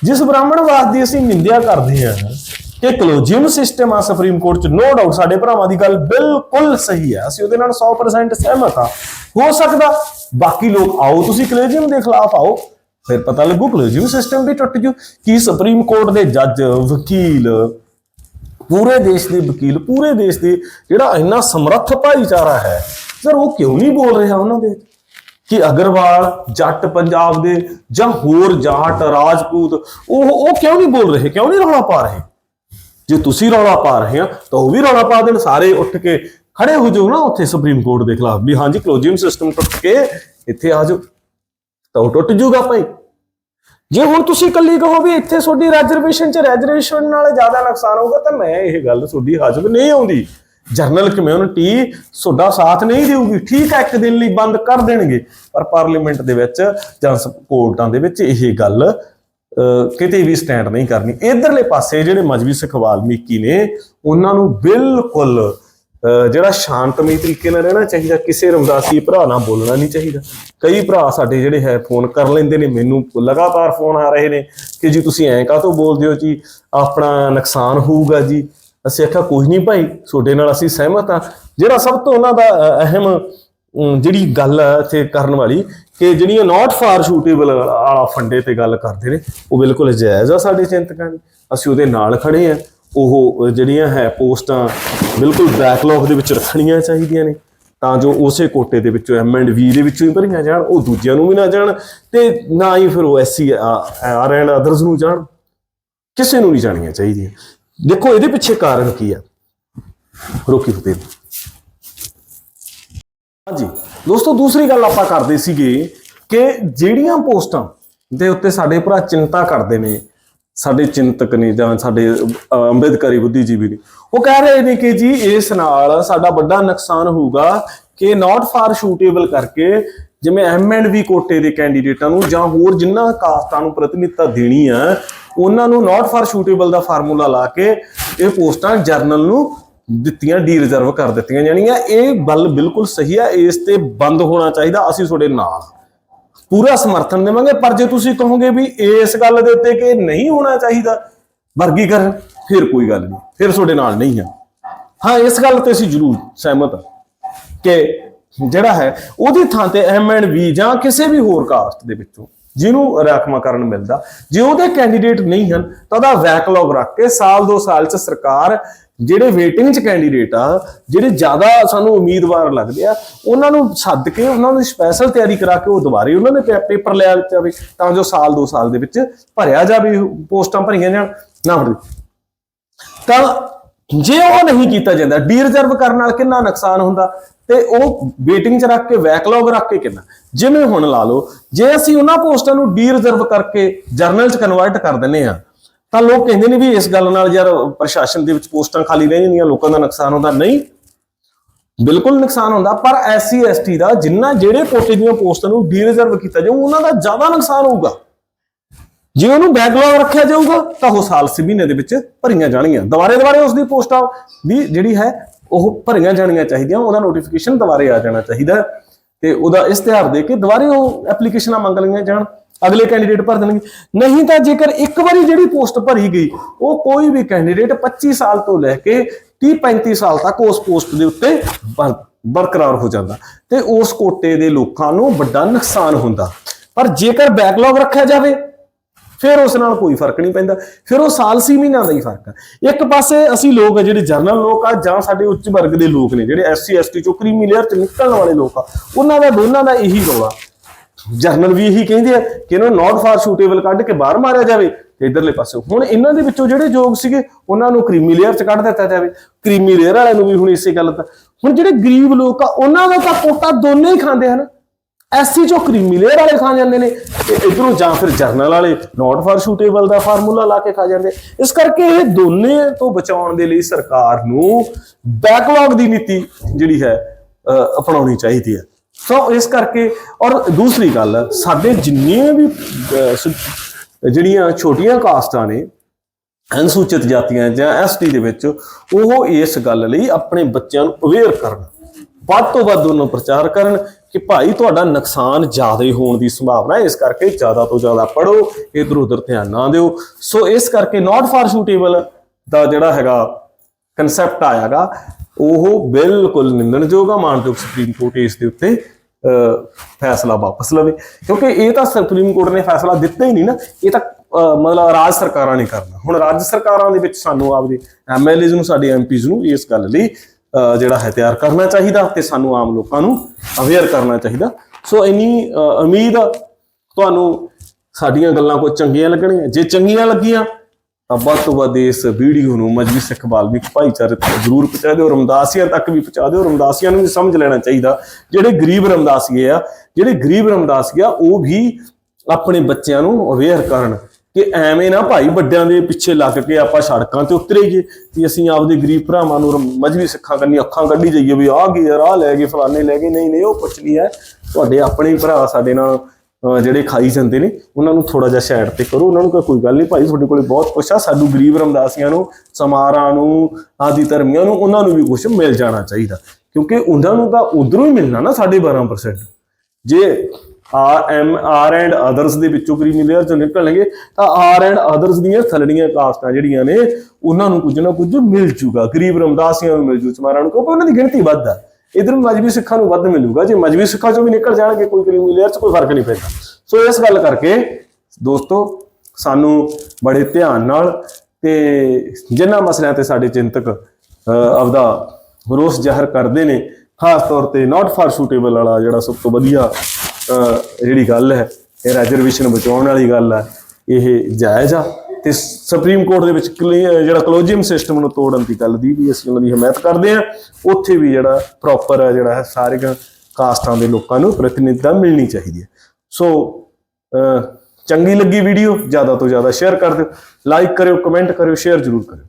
ਜਿਸ ਬ੍ਰਾਹਮਣਵਾਦ ਦੀ ਅਸੀਂ ਨਿੰਦਿਆ ਕਰਦੇ ਹਾਂ ਕਿ ਕਲੋਜੀਅਮ ਸਿਸਟਮ ਆ ਸੁਪਰੀਮ ਕੋਰਟ ਚ ਨੋ ਡਾਊਟ ਸਾਡੇ ਭਰਾਵਾਂ ਦੀ ਗੱਲ ਬਿਲਕੁਲ ਸਹੀ ਹੈ। ਅਸੀਂ ਉਹਦੇ ਨਾਲ 100% ਸਹਿਮਤ ਹਾਂ। ਹੋ ਸਕਦਾ ਬਾਕੀ ਲੋਕ ਆਓ, ਤੁਸੀਂ ਕਲੋਜੀਅਮ ਦੇ ਖਿਲਾਫ ਆਓ, ਫਿਰ ਪਤਾ ਲੱਗੂ ਕਲੋਜੀਅਮ ਸਿਸਟਮ ਵੀ ਟੁੱਟ ਜੂ। ਕੀ ਸੁਪਰੀਮ ਕੋਰਟ ਦੇ ਜੱਜ, ਵਕੀਲ, ਪੂਰੇ ਦੇਸ਼ ਦੇ ਵਕੀਲ, ਪੂਰੇ ਦੇਸ਼ ਦੇ ਜਿਹੜਾ ਇੰਨਾ ਸਮਰੱਥ ਭਾਈਚਾਰਾ ਹੈ ਸਰ ਉਹ ਕਿਉਂ ਨਹੀਂ ਬੋਲ ਰਿਹਾ ਉਹਨਾਂ ਦੇ? ਕਿ ਅਗਰਵਾਲ, ਜੱਟ ਪੰਜਾਬ ਦੇ ਜਾਂ ਹੋਰ ਜਾਟ, ਰਾਜਪੂਤ, ਉਹ ਉਹ ਕਿਉਂ ਨਹੀਂ ਬੋਲ ਰਹੇ? ਕਿਉਂ ਨਹੀਂ ਰੌਲਾ ਪਾ ਰਹੇ? ਜੇ ਤੁਸੀਂ ਰੌਲਾ ਪਾ ਰਹੇ ਆ ਤਾਂ ਉਹ ਵੀ ਰੌਲਾ ਪਾ ਦੇਣ। ਸਾਰੇ ਉੱਠ ਕੇ ਖੜੇ ਹੋ ਜਾਓ ਨਾ ਉੱਥੇ ਸੁਪਰੀਮ ਕੋਰਟ ਦੇ ਖਿਲਾਫ। ਵੀ ਹਾਂਜੀ ਕਲੋਜੀਅਮ ਸਿਸਟਮ ਟੁੱਟ ਕੇ ਇੱਥੇ ਆ ਜਾਓ। ਤਾਂ ਉਹ ਟੁੱਟ ਜੂਗਾ ਭਾਈ। ਜੇ ਹੁਣ ਤੁਸੀਂ ਕੱਲੀ ਕਹੋ ਵੀ ਇੱਥੇ ਤੁਹਾਡੀ ਰਿਜ਼ਰਵੇਸ਼ਨ ਚ ਰਿਜ਼ਰਵੇਸ਼ਨ ਨਾਲ ਜ਼ਿਆਦਾ ਨੁਕਸਾਨ ਹੋਊਗਾ, ਤਾਂ ਮੈਂ ਇਹ ਗੱਲ ਤੁਹਾਡੀ ਹਜਮ ਨਹੀਂ ਆਉਂਦੀ। ਜਰਨਲ ਕਮਿਊਨਿਟੀ ਤੁਹਾਡਾ ਸਾਥ ਨਹੀਂ ਦੇਊਗੀ। ਠੀਕ ਹੈ, ਇੱਕ ਦਿਨ ਲਈ ਬੰਦ ਕਰ ਦੇਣਗੇ। ਪਰ ਪਾਰਲੀਮੈਂਟ ਦੇ ਵਿੱਚ ਜਾਂ ਕੋਰਟਾਂ ਦੇ ਵਿੱਚ ਇਹ ਗੱਲ ਕਿਤੇ ਵੀ ਸਟੈਂਡ ਨਹੀਂ ਕਰਨੀ। ਇਧਰਲੇ ਪਾਸੇ ਜਿਹੜੇ ਮਜਬੀ ਸਿੱਖ ਵਾਲਮੀਕੀ ਨੇ, ਉਹਨਾਂ ਨੂੰ ਬਿਲਕੁਲ ਜਿਹੜਾ ਸ਼ਾਂਤਮਈ ਤਰੀਕੇ ਨਾਲ ਰਹਿਣਾ ਚਾਹੀਦਾ, ਕਿਸੇ ਰਮਦਾਸੀ ਭਰਾ ਨਾਲ ਬੋਲਣਾ ਨਹੀਂ ਚਾਹੀਦਾ। ਕਈ ਭਰਾ ਸਾਡੇ ਜਿਹੜੇ ਹੈ ਫੋਨ ਕਰ ਲੈਂਦੇ ਨੇ, ਮੈਨੂੰ ਲਗਾਤਾਰ ਫੋਨ ਆ ਰਹੇ ਨੇ ਕਿ ਜੀ ਤੁਸੀਂ ਐਂ ਕਾਹਤੋਂ ਬੋਲਦੇ ਹੋ ਜੀ? ਆਪਣਾ ਨੁਕਸਾਨ ਹੋਊਗਾ ਜੀ। ਅਸੀਂ ਆਖਿਆ, ਕੋਈ ਨਹੀਂ ਭਾਈ, ਤੁਹਾਡੇ ਨਾਲ ਅਸੀਂ ਸਹਿਮਤ ਆ ਜਿਹੜਾ ਸਭ ਤੋਂ ਉਹਨਾਂ ਦਾ ਅਹਿਮ ਜਿਹੜੀ ਗੱਲ ਹੈ ਇੱਥੇ ਕਰਨ ਵਾਲੀ ਕਿ ਜਿਹੜੀਆਂ ਨਾਟ ਫਾਰ ਸ਼ੂਟੇਬਲ ਵਾਲਾ ਫੰਡੇ ਤੇ ਗੱਲ ਕਰਦੇ ਨੇ, ਉਹ ਬਿਲਕੁਲ ਜਾਇਜ਼ ਆ ਸਾਡੇ ਚਿੰਤਕਾਂ ਦੀ। ਅਸੀਂ ਉਹਦੇ ਨਾਲ ਖੜੇ ਆ। ਉਹ ਜਿਹੜੀਆਂ ਹੈ ਪੋਸਟਾਂ ਬਿਲਕੁਲ ਬੈਕਲੌਗ ਦੇ ਵਿੱਚ ਰੱਖਣੀਆਂ ਚਾਹੀਦੀਆਂ ਨੇ, ਤਾਂ ਜੋ ਉਸੇ ਕੋਟੇ ਦੇ ਵਿੱਚੋਂ ਐਮ ਐਂਡ ਵੀ ਦੇ ਵਿੱਚੋਂ ਹੀ ਭਰੀਆਂ ਜਾਣ, ਉਹ ਦੂਜਿਆਂ ਨੂੰ ਵੀ ਨਾ ਜਾਣ ਤੇ ਨਾ ਹੀ ਫਿਰ ਉਹ ਐਸਸੀ ਆਰ ਐਂਡ ਅਦਰਸ ਨੂੰ ਜਾਣ। ਕਿਸੇ ਨੂੰ ਨਹੀਂ ਜਾਣੀਆਂ ਚਾਹੀਦੀਆਂ। ਦੇਖੋ, ਇਹਦੇ ਪਿੱਛੇ ਕਾਰਨ ਕੀ ਆ? ਰੋਕੀ ਫਤਿਹ ਹਾਂਜੀ। ਦੋਸਤੋ, ਦੂਸਰੀ ਗੱਲ ਆਪਾਂ ਕਰਦੇ ਸੀਗੇ ਕਿ ਜਿਹੜੀਆਂ ਪੋਸਟਾਂ ਦੇ ਉੱਤੇ ਸਾਡੇ ਭਰਾ ਚਿੰਤਾ ਕਰਦੇ ਨੇ, ਸਾਡੇ ਚਿੰਤਕ ਨੇ ਜਾਂ ਸਾਡੇ ਅੰਬੇਦਕਰੀ ਬੁੱਧੀਜੀਵੀ ਨੇ, ਉਹ ਕਹਿ ਰਹੇ ਨੇ ਕਿ ਜੀ ਇਸ ਨਾਲ ਸਾਡਾ ਵੱਡਾ ਨੁਕਸਾਨ ਹੋਊਗਾ ਕਿ ਨਾਟ ਫਾਰ ਸ਼ੂਟੇਬਲ ਕਰਕੇ ਜਿਵੇਂ ਐਮ ਐਂਡ ਵੀ ਕੋਟੇ ਦੇ ਕੈਂਡੀਡੇਟਾਂ ਨੂੰ ਜਾਂ ਹੋਰ ਜਿਨ੍ਹਾਂ ਕਾਸਟਾਂ ਨੂੰ ਪ੍ਰਤੀਨਿਧਤਾ ਦੇਣੀ ਆ, ਉਹਨਾਂ ਨੂੰ ਨਾਟ ਫਾਰ ਸ਼ੂਟੇਬਲ ਦਾ ਫਾਰਮੂਲਾ ਲਾ ਕੇ ਇਹ ਪੋਸਟਾਂ ਜਰਨਲ ਨੂੰ ਦਿੱਤੀਆਂ ਡੀ ਰਿਜ਼ਰਵ ਕਰ ਦਿੱਤੀਆਂ ਜਾਣੀਆਂ ਇਹ ਗੱਲ ਬਿਲਕੁਲ ਸਹੀ ਹੈ ਇਸ ਤੇ ਬੰਦ ਹੋਣਾ ਚਾਹੀਦਾ, ਅਸੀਂ ਤੁਹਾਡੇ ਨਾਲ। ਪੂਰਾ ਸਮਰਥਨ ਦੇਵਾਂਗੇ, ਪਰ ਜੇ ਤੁਸੀਂ ਕਹੋਗੇ ਵੀ ਇਸ ਗੱਲ ਦੇ ਉੱਤੇ ਕਿ ਨਹੀਂ ਹੋਣਾ ਚਾਹੀਦਾ, ਵਰਗੀਕਰਨ, ਫਿਰ ਕੋਈ ਗੱਲ ਨਹੀਂ, ਫਿਰ ਤੁਹਾਡੇ ਨਾਲ ਨਹੀਂ ਹੈ ਹਾਂ, ਇਸ ਗੱਲ ਤੇ ਅਸੀਂ ਜ਼ਰੂਰ ਸਹਿਮਤ ਹਾਂ ਕਿ ਜਿਹੜਾ ਹੈ, ਉਹਦੀ ਥਾਂ ਤੇ ਐਮ ਐਂਡ ਵੀ ਜਾਂ ਕਿਸੇ ਵੀ ਹੋਰ ਕਾਸਟ ਦੇ ਵਿੱਚੋਂ ਜਿਹਨੂੰ ਰਾਖਵਾਂਕਰਨ ਮਿਲਦਾ, ਜੇ ਉਹਦੇ ਕੈਂਡੀਡੇਟ ਨਹੀਂ ਹਨ, ਤਾਂ ਉਹਦਾ ਬੈਕਲੌਗ ਰੱਖ ਕੇ ਸਾਲ ਦੋ ਸਾਲ ਚ ਸਰਕਾਰ ਜਿਹੜੇ ਵੇਟਿੰਗ ਚ ਕੈਂਡੀਡੇਟ ਆ, ਜਿਹੜੇ ਜ਼ਿਆਦਾ ਸਾਨੂੰ ਉਮੀਦਵਾਰ ਲੱਗਦੇ ਆ, ਉਹਨਾਂ ਨੂੰ ਸੱਦ ਕੇ ਉਹਨਾਂ ਨੂੰ ਸਪੈਸ਼ਲ ਤਿਆਰੀ ਕਰਾ ਕੇ ਉਹ ਦੁਬਾਰੇ ਉਹਨਾਂ ਦੇ ਪੇ- ਪੇਪਰ ਲਿਆ ਜਾਵੇ, ਤਾਂ ਜੋ ਸਾਲ ਦੋ ਸਾਲ ਦੇ ਵਿੱਚ ਭਰਿਆ ਜਾਵੇ, ਪੋਸਟਾਂ ਭਰੀਆਂ ਜਾਣ, ਨਾ ਹੋਵੇ। ਤਾਂ ਜੇ ਉਹ ਨਹੀਂ ਕੀਤਾ ਜਾਂਦਾ ਡੀ ਰਿਜ਼ਰਵ ਕਰਨ ਨਾਲ ਕਿੰਨਾ ਨੁਕਸਾਨ ਹੁੰਦਾ? ਤੇ ਉਹ ਵੇਟਿੰਗ 'ਚ ਰੱਖ ਕੇ ਬੈਕਲੌਗ ਰੱਖ ਕੇ ਕਿੰਨਾ? ਜਿਵੇਂ ਹੁਣ ਲਾ ਲਓ, ਜੇ ਅਸੀਂ ਉਹਨਾਂ ਪੋਸਟਾਂ ਨੂੰ ਡੀ ਰਿਜ਼ਰਵ ਕਰਕੇ ਜਰਨਲ 'ਚ ਕਨਵਰਟ ਕਰ ਦਿੰਨੇ ਆ ਤਾਂ ਲੋਕ ਕਹਿੰਦੇ ਨੇ ਵੀ ਇਸ ਗੱਲ ਨਾਲ ਯਾਰ ਪ੍ਰਸ਼ਾਸਨ ਦੇ ਵਿੱਚ ਪੋਸਟਾਂ ਖਾਲੀ ਰਹਿ ਜਾਂਦੀਆਂ, ਲੋਕਾਂ ਦਾ ਨੁਕਸਾਨ ਹੁੰਦਾ। ਨਹੀਂ, ਬਿਲਕੁਲ ਨੁਕਸਾਨ ਹੁੰਦਾ, ਪਰ ਐਸਸੀ, ਐਸਟੀ ਦਾ ਜਿੰਨਾ ਜਿਹੜੇ ਕੋਟੇ ਦੀਆਂ ਪੋਸਟਾਂ ਨੂੰ ਡੀਰਿਜ਼ਰਵ ਕੀਤਾ ਜਾਊ, ਉਹਨਾਂ ਦਾ ਜ਼ਿਆਦਾ ਨੁਕਸਾਨ ਹੋਊਗਾ। ਜੇ ਉਹਨੂੰ ਬੈਕਲੌਗ ਰੱਖਿਆ ਜਾਊਗਾ, ਤਾਂ ਉਹ ਸਾਲ ਸੀ ਮਹੀਨੇ ਦੇ ਵਿੱਚ ਭਰੀਆਂ ਜਾਣਗੀਆਂ ਦੁਬਾਰੇ ਦੁਬਾਰੇ ਉਸ ਦੀ ਪੋਸਟਾਂ ਵੀ ਜਿਹੜੀ ਹੈ, ਉਹ ਭਰੀਆਂ ਜਾਣੀਆਂ ਚਾਹੀਦੀਆਂ, ਉਹਦਾ ਨੋਟੀਫਿਕੇਸ਼ਨ ਦੁਬਾਰੇ ਆ ਜਾਣਾ ਚਾਹੀਦਾ ਤੇ ਉਹਦਾ ਇਸ਼ਤਿਹਾਰ ਦੇ ਕੇ ਦੁਬਾਰੇ ਉਹ ਐਪਲੀਕੇਸ਼ਨਾਂ ਮੰਗ ਲਈਆਂ ਜਾਣ। ਅਗਲੇ ਕੈਂਡੀਡੇਟ ਭਰ ਦੇਣਗੇ। ਨਹੀਂ ਤਾਂ ਜੇਕਰ ਇੱਕ ਵਾਰੀ ਜਿਹੜੀ ਪੋਸਟ ਭਰੀ ਗਈ, ਉਹ ਕੋਈ ਵੀ ਕੈਂਡੀਡੇਟ 25 ਸਾਲ ਤੋਂ ਲੈ ਕੇ 30 35 ਸਾਲ ਤੱਕ ਉਸ ਪੋਸਟ ਦੇ ਉੱਤੇ ਬਰਕਰਾਰ ਹੋ ਜਾਂਦਾ। ਤੇ ਉਸ ਕੋਟੇ ਦੇ ਲੋਕਾਂ ਨੂੰ ਵੱਡਾ ਨੁਕਸਾਨ ਹੁੰਦਾ। ਪਰ ਜੇਕਰ ਬੈਕਲੌਗ ਰੱਖਿਆ ਜਾਵੇ, ਫਿਰ ਉਸ ਨਾਲ ਕੋਈ ਫ਼ਰਕ ਨਹੀਂ ਪੈਂਦਾ। ਫਿਰ ਉਹ ਸਾਲ ਸੀ ਮਹੀਨਿਆਂ ਦਾ ਹੀ ਫ਼ਰਕ ਹੈ ਇੱਕ ਪਾਸੇ ਅਸੀਂ ਲੋਕ ਆ ਜਿਹੜੇ ਜਰਨਲ ਲੋਕ ਆ, ਜਾਂ ਸਾਡੇ ਉੱਚ ਵਰਗ ਦੇ ਲੋਕ ਨੇ, ਜਿਹੜੇ ਐਸਸੀ ਐਸਟੀ ਚੋਂ ਕ੍ਰੀਮੀ ਲੇਅਰ ਚ ਨਿਕਲਣ ਵਾਲੇ ਲੋਕ ਆ, ਉਹਨਾਂ ਦਾ ਦੋਨਾਂ ਦਾ ਇਹੀ ਰੌਲਾ। ਜਰਨਲ ਵੀ ਇਹੀ ਕਹਿੰਦੇ ਆ ਕਿ ਇਹਨਾਂ ਨੂੰ ਨਾਟ ਫਾਰ ਸ਼ੂਟੇਬਲ ਕੱਢ ਕੇ ਬਾਹਰ ਮਾਰਿਆ ਜਾਵੇ ਤੇ ਇਧਰਲੇ ਪਾਸੇ। ਹੁਣ ਇਹਨਾਂ ਦੇ ਵਿੱਚੋਂ ਜਿਹੜੇ ਯੋਗ ਸੀਗੇ ਉਹਨਾਂ ਨੂੰ ਕ੍ਰੀਮੀ ਲੇਅਰ ਚ ਕੱਢ ਦਿੱਤਾ ਜਾਵੇ। ਕ੍ਰੀਮੀ ਲੇਅਰ ਵਾਲਿਆਂ ਨੂੰ ਵੀ ਹੁਣ ਇਸੇ ਗੱਲ ਦਾ ਹੁਣ ਜਿਹੜੇ ਗਰੀਬ ਲੋਕ ਆ ਉਹਨਾਂ ਦਾ ਤਾਂ ਕੋਟਾ ਦੋਨੇ ਹੀ ਖਾਂਦੇ ਹਨ। ਐਸਸੀ ਚੋਂ ਕ੍ਰੀਮੀ ਲੇਅਰ ਵਾਲੇ ਖਾ ਜਾਂਦੇ ਨੇ ਤੇ ਇਧਰੋਂ ਜਾਂ ਫਿਰ ਜਰਨਲ ਵਾਲੇ ਨਾਟ ਫਾਰ ਸ਼ੂਟੇਬਲ ਦਾ ਫਾਰਮੂਲਾ ਲਾ ਕੇ ਖਾ ਜਾਂਦੇ। ਇਸ ਕਰਕੇ ਇਹ ਦੋਨੇ ਤੋਂ ਬਚਾਉਣ ਦੇ ਲਈ ਸਰਕਾਰ ਨੂੰ ਬੈਕਲੌਗ ਦੀ ਨੀਤੀ ਜਿਹੜੀ ਹੈ ਅਹ, ਅਪਣਾਉਣੀ ਚਾਹੀਦੀ ਹੈ। ਸੋ ਇਸ ਕਰਕੇ, ਔਰ ਦੂਸਰੀ ਗੱਲ, ਸਾਡੇ ਜਿੰਨੀਆਂ ਵੀ ਜਿਹੜੀਆਂ ਛੋਟੀਆਂ ਕਾਸਟਾਂ ਨੇ, ਅਨੁਸੂਚਿਤ ਜਾਤੀਆਂ ਜਾਂ ਐਸਟੀ ਦੇ ਵਿੱਚ, ਉਹ ਇਸ ਗੱਲ ਲਈ ਆਪਣੇ ਬੱਚਿਆਂ ਨੂੰ ਅਵੇਅਰ ਕਰਨ। ਵੱਧ ਤੋਂ ਵੱਧ ਉਹਨਾਂ ਪ੍ਰਚਾਰ ਕਰਨ ਕਿ ਭਾਈ ਤੁਹਾਡਾ ਨੁਕਸਾਨ ਜ਼ਿਆਦਾ ਹੋਣ ਦੀ ਸੰਭਾਵਨਾ ਹੈ। ਇਸ ਕਰਕੇ ਜ਼ਿਆਦਾ ਤੋਂ ਜ਼ਿਆਦਾ ਪੜੋ ਇਧਰ ਉਧਰ ਧਿਆਨ ਨਾ ਦਿਓ। ਸੋ ਇਸ ਕਰਕੇ ਨਾਟ ਫਾਰ ਸ਼ੂਟੇਬਲ ਦਾ ਜਿਹੜਾ ਹੈਗਾ ਕਨਸੈਪਟ ਆਇਆਗਾ ਉਹ ਬਿਲਕੁਲ ਨਿੰਦਣਯੋਗ ਆ, ਮਾਨਯੋਗ ਸੁਪਰੀਮ ਕੋਰਟ ਇਸ ਦੇ ਉੱਤੇ ਫੈਸਲਾ ਵਾਪਸ ਲਵੇ। ਕਿਉਂਕਿ ਇਹ ਤਾਂ ਸੁਪਰੀਮ ਕੋਰਟ ਨੇ ਫੈਸਲਾ ਦਿੱਤਾ ਹੀ ਨਹੀਂ ਨਾ, ਇਹ ਤਾਂ ਮਤਲਬ ਰਾਜ ਸਰਕਾਰਾਂ ਨੇ ਕਰਨਾ। ਹੁਣ ਰਾਜ ਸਰਕਾਰਾਂ ਦੇ ਵਿੱਚ ਸਾਨੂੰ ਆਪਦੇ ਐਮਐਲਏਜ਼ ਨੂੰ, ਸਾਡੇ ਐਮਪੀਜ਼ ਨੂੰ ਇਸ ਗੱਲ ਲਈ ਜਿਹੜਾ ਹੈ, ਤਿਆਰ ਕਰਨਾ ਚਾਹੀਦਾ ਤੇ ਸਾਨੂੰ ਆਮ ਲੋਕਾਂ ਨੂੰ ਅਵੇਅਰ ਕਰਨਾ ਚਾਹੀਦਾ। ਸੋ ਇੰਨੀ ਉਮੀਦ ਆ ਤੁਹਾਨੂੰ ਸਾਡੀਆਂ ਗੱਲਾਂ ਕੋਈ ਚੰਗੀਆਂ ਲੱਗਣਗੀਆਂ ਜੇ ਚੰਗੀਆਂ ਲੱਗੀਆਂ ਵੱਧ ਤੋਂ ਵੱਧ ਇਸ ਵੀਡੀਓ ਨੂੰ ਮਜਬੀ ਸਿੱਖ ਬਾਲਮਿਕ ਭਾਈਚਾਰੇ ਤੱਕ ਜ਼ਰੂਰ ਪਹੁੰਚਾ ਦਿਓ, ਰਮਦਾਸੀਆਂ ਤੱਕ ਵੀ ਪਹੁੰਚਾ ਦਿਓ। ਰਮਦਾਸੀਆਂ ਨੂੰ ਵੀ ਸਮਝ ਲੈਣਾ ਚਾਹੀਦਾ। ਜਿਹੜੇ ਗਰੀਬ ਰਮਦਾਸੀਏ ਆ, ਜਿਹੜੇ ਗਰੀਬ ਰਮਦਾਸੀਏ ਆ, ਉਹ ਵੀ ਆਪਣੇ ਬੱਚਿਆਂ ਨੂੰ ਅਵੇਅਰ ਕਰਨ ਕਿ ਐਵੇਂ ਨਾ ਭਾਈ ਵੱਡਿਆਂ ਦੇ ਪਿੱਛੇ ਲੱਗ ਕੇ ਆਪਾਂ ਸੜਕਾਂ ਤੇ ਉਤਰੇਗੇ ਤੇ ਅਸੀਂ ਆਪਦੇ ਗਰੀਬ ਭਰਾਵਾਂ ਨੂੰ ਰਮ- ਮਜਬੀ ਸਿੱਖਾਂ ਕੰਨੀ ਅੱਖਾਂ ਕੱਢੀ ਜਾਈਏ ਵੀ ਆਹ ਕੀ ਰਾਹ ਲੈ ਗਏ, ਫਲਾਣੇ ਲੈ ਗਏ, ਨਹੀਂ ਨਹੀਂ, ਉਹ ਕੁਛ ਨਹੀਂ ਹੈ। ਤੁਹਾਡੇ ਆਪਣੇ ਭਰਾ ਸਾਡੇ ਨਾਲ ਜਿਹੜੇ ਖਾਈ ਜਾਂਦੇ ਨੇ, ਉਹਨਾਂ ਨੂੰ ਥੋੜਾ ਜਿਹਾ ਸਾਈਡ ਤੇ ਕਰੋ। ਉਹਨਾਂ ਨੂੰ ਕੋਈ ਗੱਲ ਨਹੀਂ ਭਾਈ, ਤੁਹਾਡੇ ਕੋਲੇ ਬਹੁਤ ਕੁਛ ਆ। ਸਾਨੂੰ ਗਰੀਬ ਰਮਦਾਸੀਆਂ ਨੂੰ, ਸਮਾਰਾਂ ਨੂੰ, ਆਦੀ ਧਰਮੀਆਂ ਨੂੰ, ਉਹਨਾਂ ਨੂੰ ਵੀ ਕੁਛ ਮਿਲ ਜਾਣਾ ਚਾਹੀਦਾ। ਕਿਉਂਕਿ ਉਹਨਾਂ ਨੂੰ ਤਾਂ ਉਧਰੋਂ ਹੀ ਮਿਲਣਾ ਨਾ 12.5% ਜੇ R M, R and others ਦੇ ਵਿੱਚੋਂ ਕ੍ਰੀਮੀ ਲੇਅਰ ਚੋਂ ਨਿਕਲਣਗੇ ਤਾਂ ਆਰ ਐਂਡ ਅਦਰਸ ਦੀਆਂ ਥਲੜੀਆਂ ਕਾਸਟਾਂ ਜਿਹੜੀਆਂ ਨੇ, ਉਹਨਾਂ ਨੂੰ ਕੁਝ ਨਾ ਕੁਝ ਮਿਲ ਜੂਗਾ। ਗਰੀਬ ਰਮਦਾਸੀਆਂ ਨੂੰ ਮਿਲ ਜੂ, ਸਮਾਰਾਂ ਨੂੰ, ਕਿਉਂਕਿ ਉਹਨਾਂ ਦੀ ਗਿਣਤੀ ਵੱਧ ਆ। ਇਧਰ ਮਜਬੀ ਸਿੱਖਾਂ ਨੂੰ ਵੱਧ ਮਿਲੂਗਾ, ਜੇ ਮਜਬੀ ਸਿੱਖਾਂ ਚੋਂ ਵੀ ਨਿਕਲ ਜਾਣਗੇ ਕੋਈ ਕ੍ਰੀਮੀ ਲੇਅਰ 'ਚ, ਕੋਈ ਫ਼ਰਕ ਨਹੀਂ ਪੈਂਦਾ। ਸੋ ਇਸ ਗੱਲ ਕਰਕੇ ਦੋਸਤੋ, ਸਾਨੂੰ ਬੜੇ ਧਿਆਨ ਨਾਲ ਤੇ ਜਿਨ੍ਹਾਂ ਮਸਲਿਆਂ ਤੇ ਸਾਡੇ ਚਿੰਤਕ ਆਪਦਾ ਰੋਸ ਜ਼ਾਹਰ ਕਰਦੇ ਨੇ, ਖਾਸ ਤੌਰ ਤੇ ਨਾਟ ਫਾਰ ਸ਼ੂਟੇਬਲ ਵਾਲਾ ਜਿਹੜਾ ਸਭ ਤੋਂ ਵਧੀਆ ਜਿਹੜੀ ਗੱਲ ਹੈ, ਇਹ ਰਿਜ਼ਰਵੇਸ਼ਨ ਬਚਾਉਣ ਵਾਲੀ ਗੱਲ ਹੈ, ਇਹ ਜਾਇਜ਼ ਆ। ਤੇ ਸੁਪਰੀਮ ਕੋਰਟ ਦੇ ਵਿੱਚ ਕਲੀ- ਜਿਹੜਾ ਕਲੋਜੀਅਮ ਸਿਸਟਮ ਨੂੰ ਤੋੜਨ ਦੀ ਗੱਲ ਦੀ ਵੀ ਅਸੀਂ ਉਹਨਾਂ ਦੀ ਹਮਾਇਤ ਕਰਦੇ ਆ ਉੱਥੇ ਵੀ ਜਿਹੜਾ ਪ੍ਰੋਪਰ ਹੈ, ਜਿਹੜਾ ਹੈ, ਸਾਰੀਆਂ ਕਾਸਟਾਂ ਦੇ ਲੋਕਾਂ ਨੂੰ ਪ੍ਰਤੀਨਿਧਤਾ ਮਿਲਣੀ ਚਾਹੀਦੀ ਹੈ। ਸੋ ਚੰਗੀ ਲੱਗੀ ਵੀਡੀਓ ਜ਼ਿਆਦਾ ਤੋਂ ਜ਼ਿਆਦਾ ਸ਼ੇਅਰ ਕਰ ਦਿਓ। ਲਾਈਕ ਕਰਿਓ ਕਮੈਂਟ ਕਰਿਓ ਸ਼ੇਅਰ ਜ਼ਰੂਰ ਕਰਿਓ।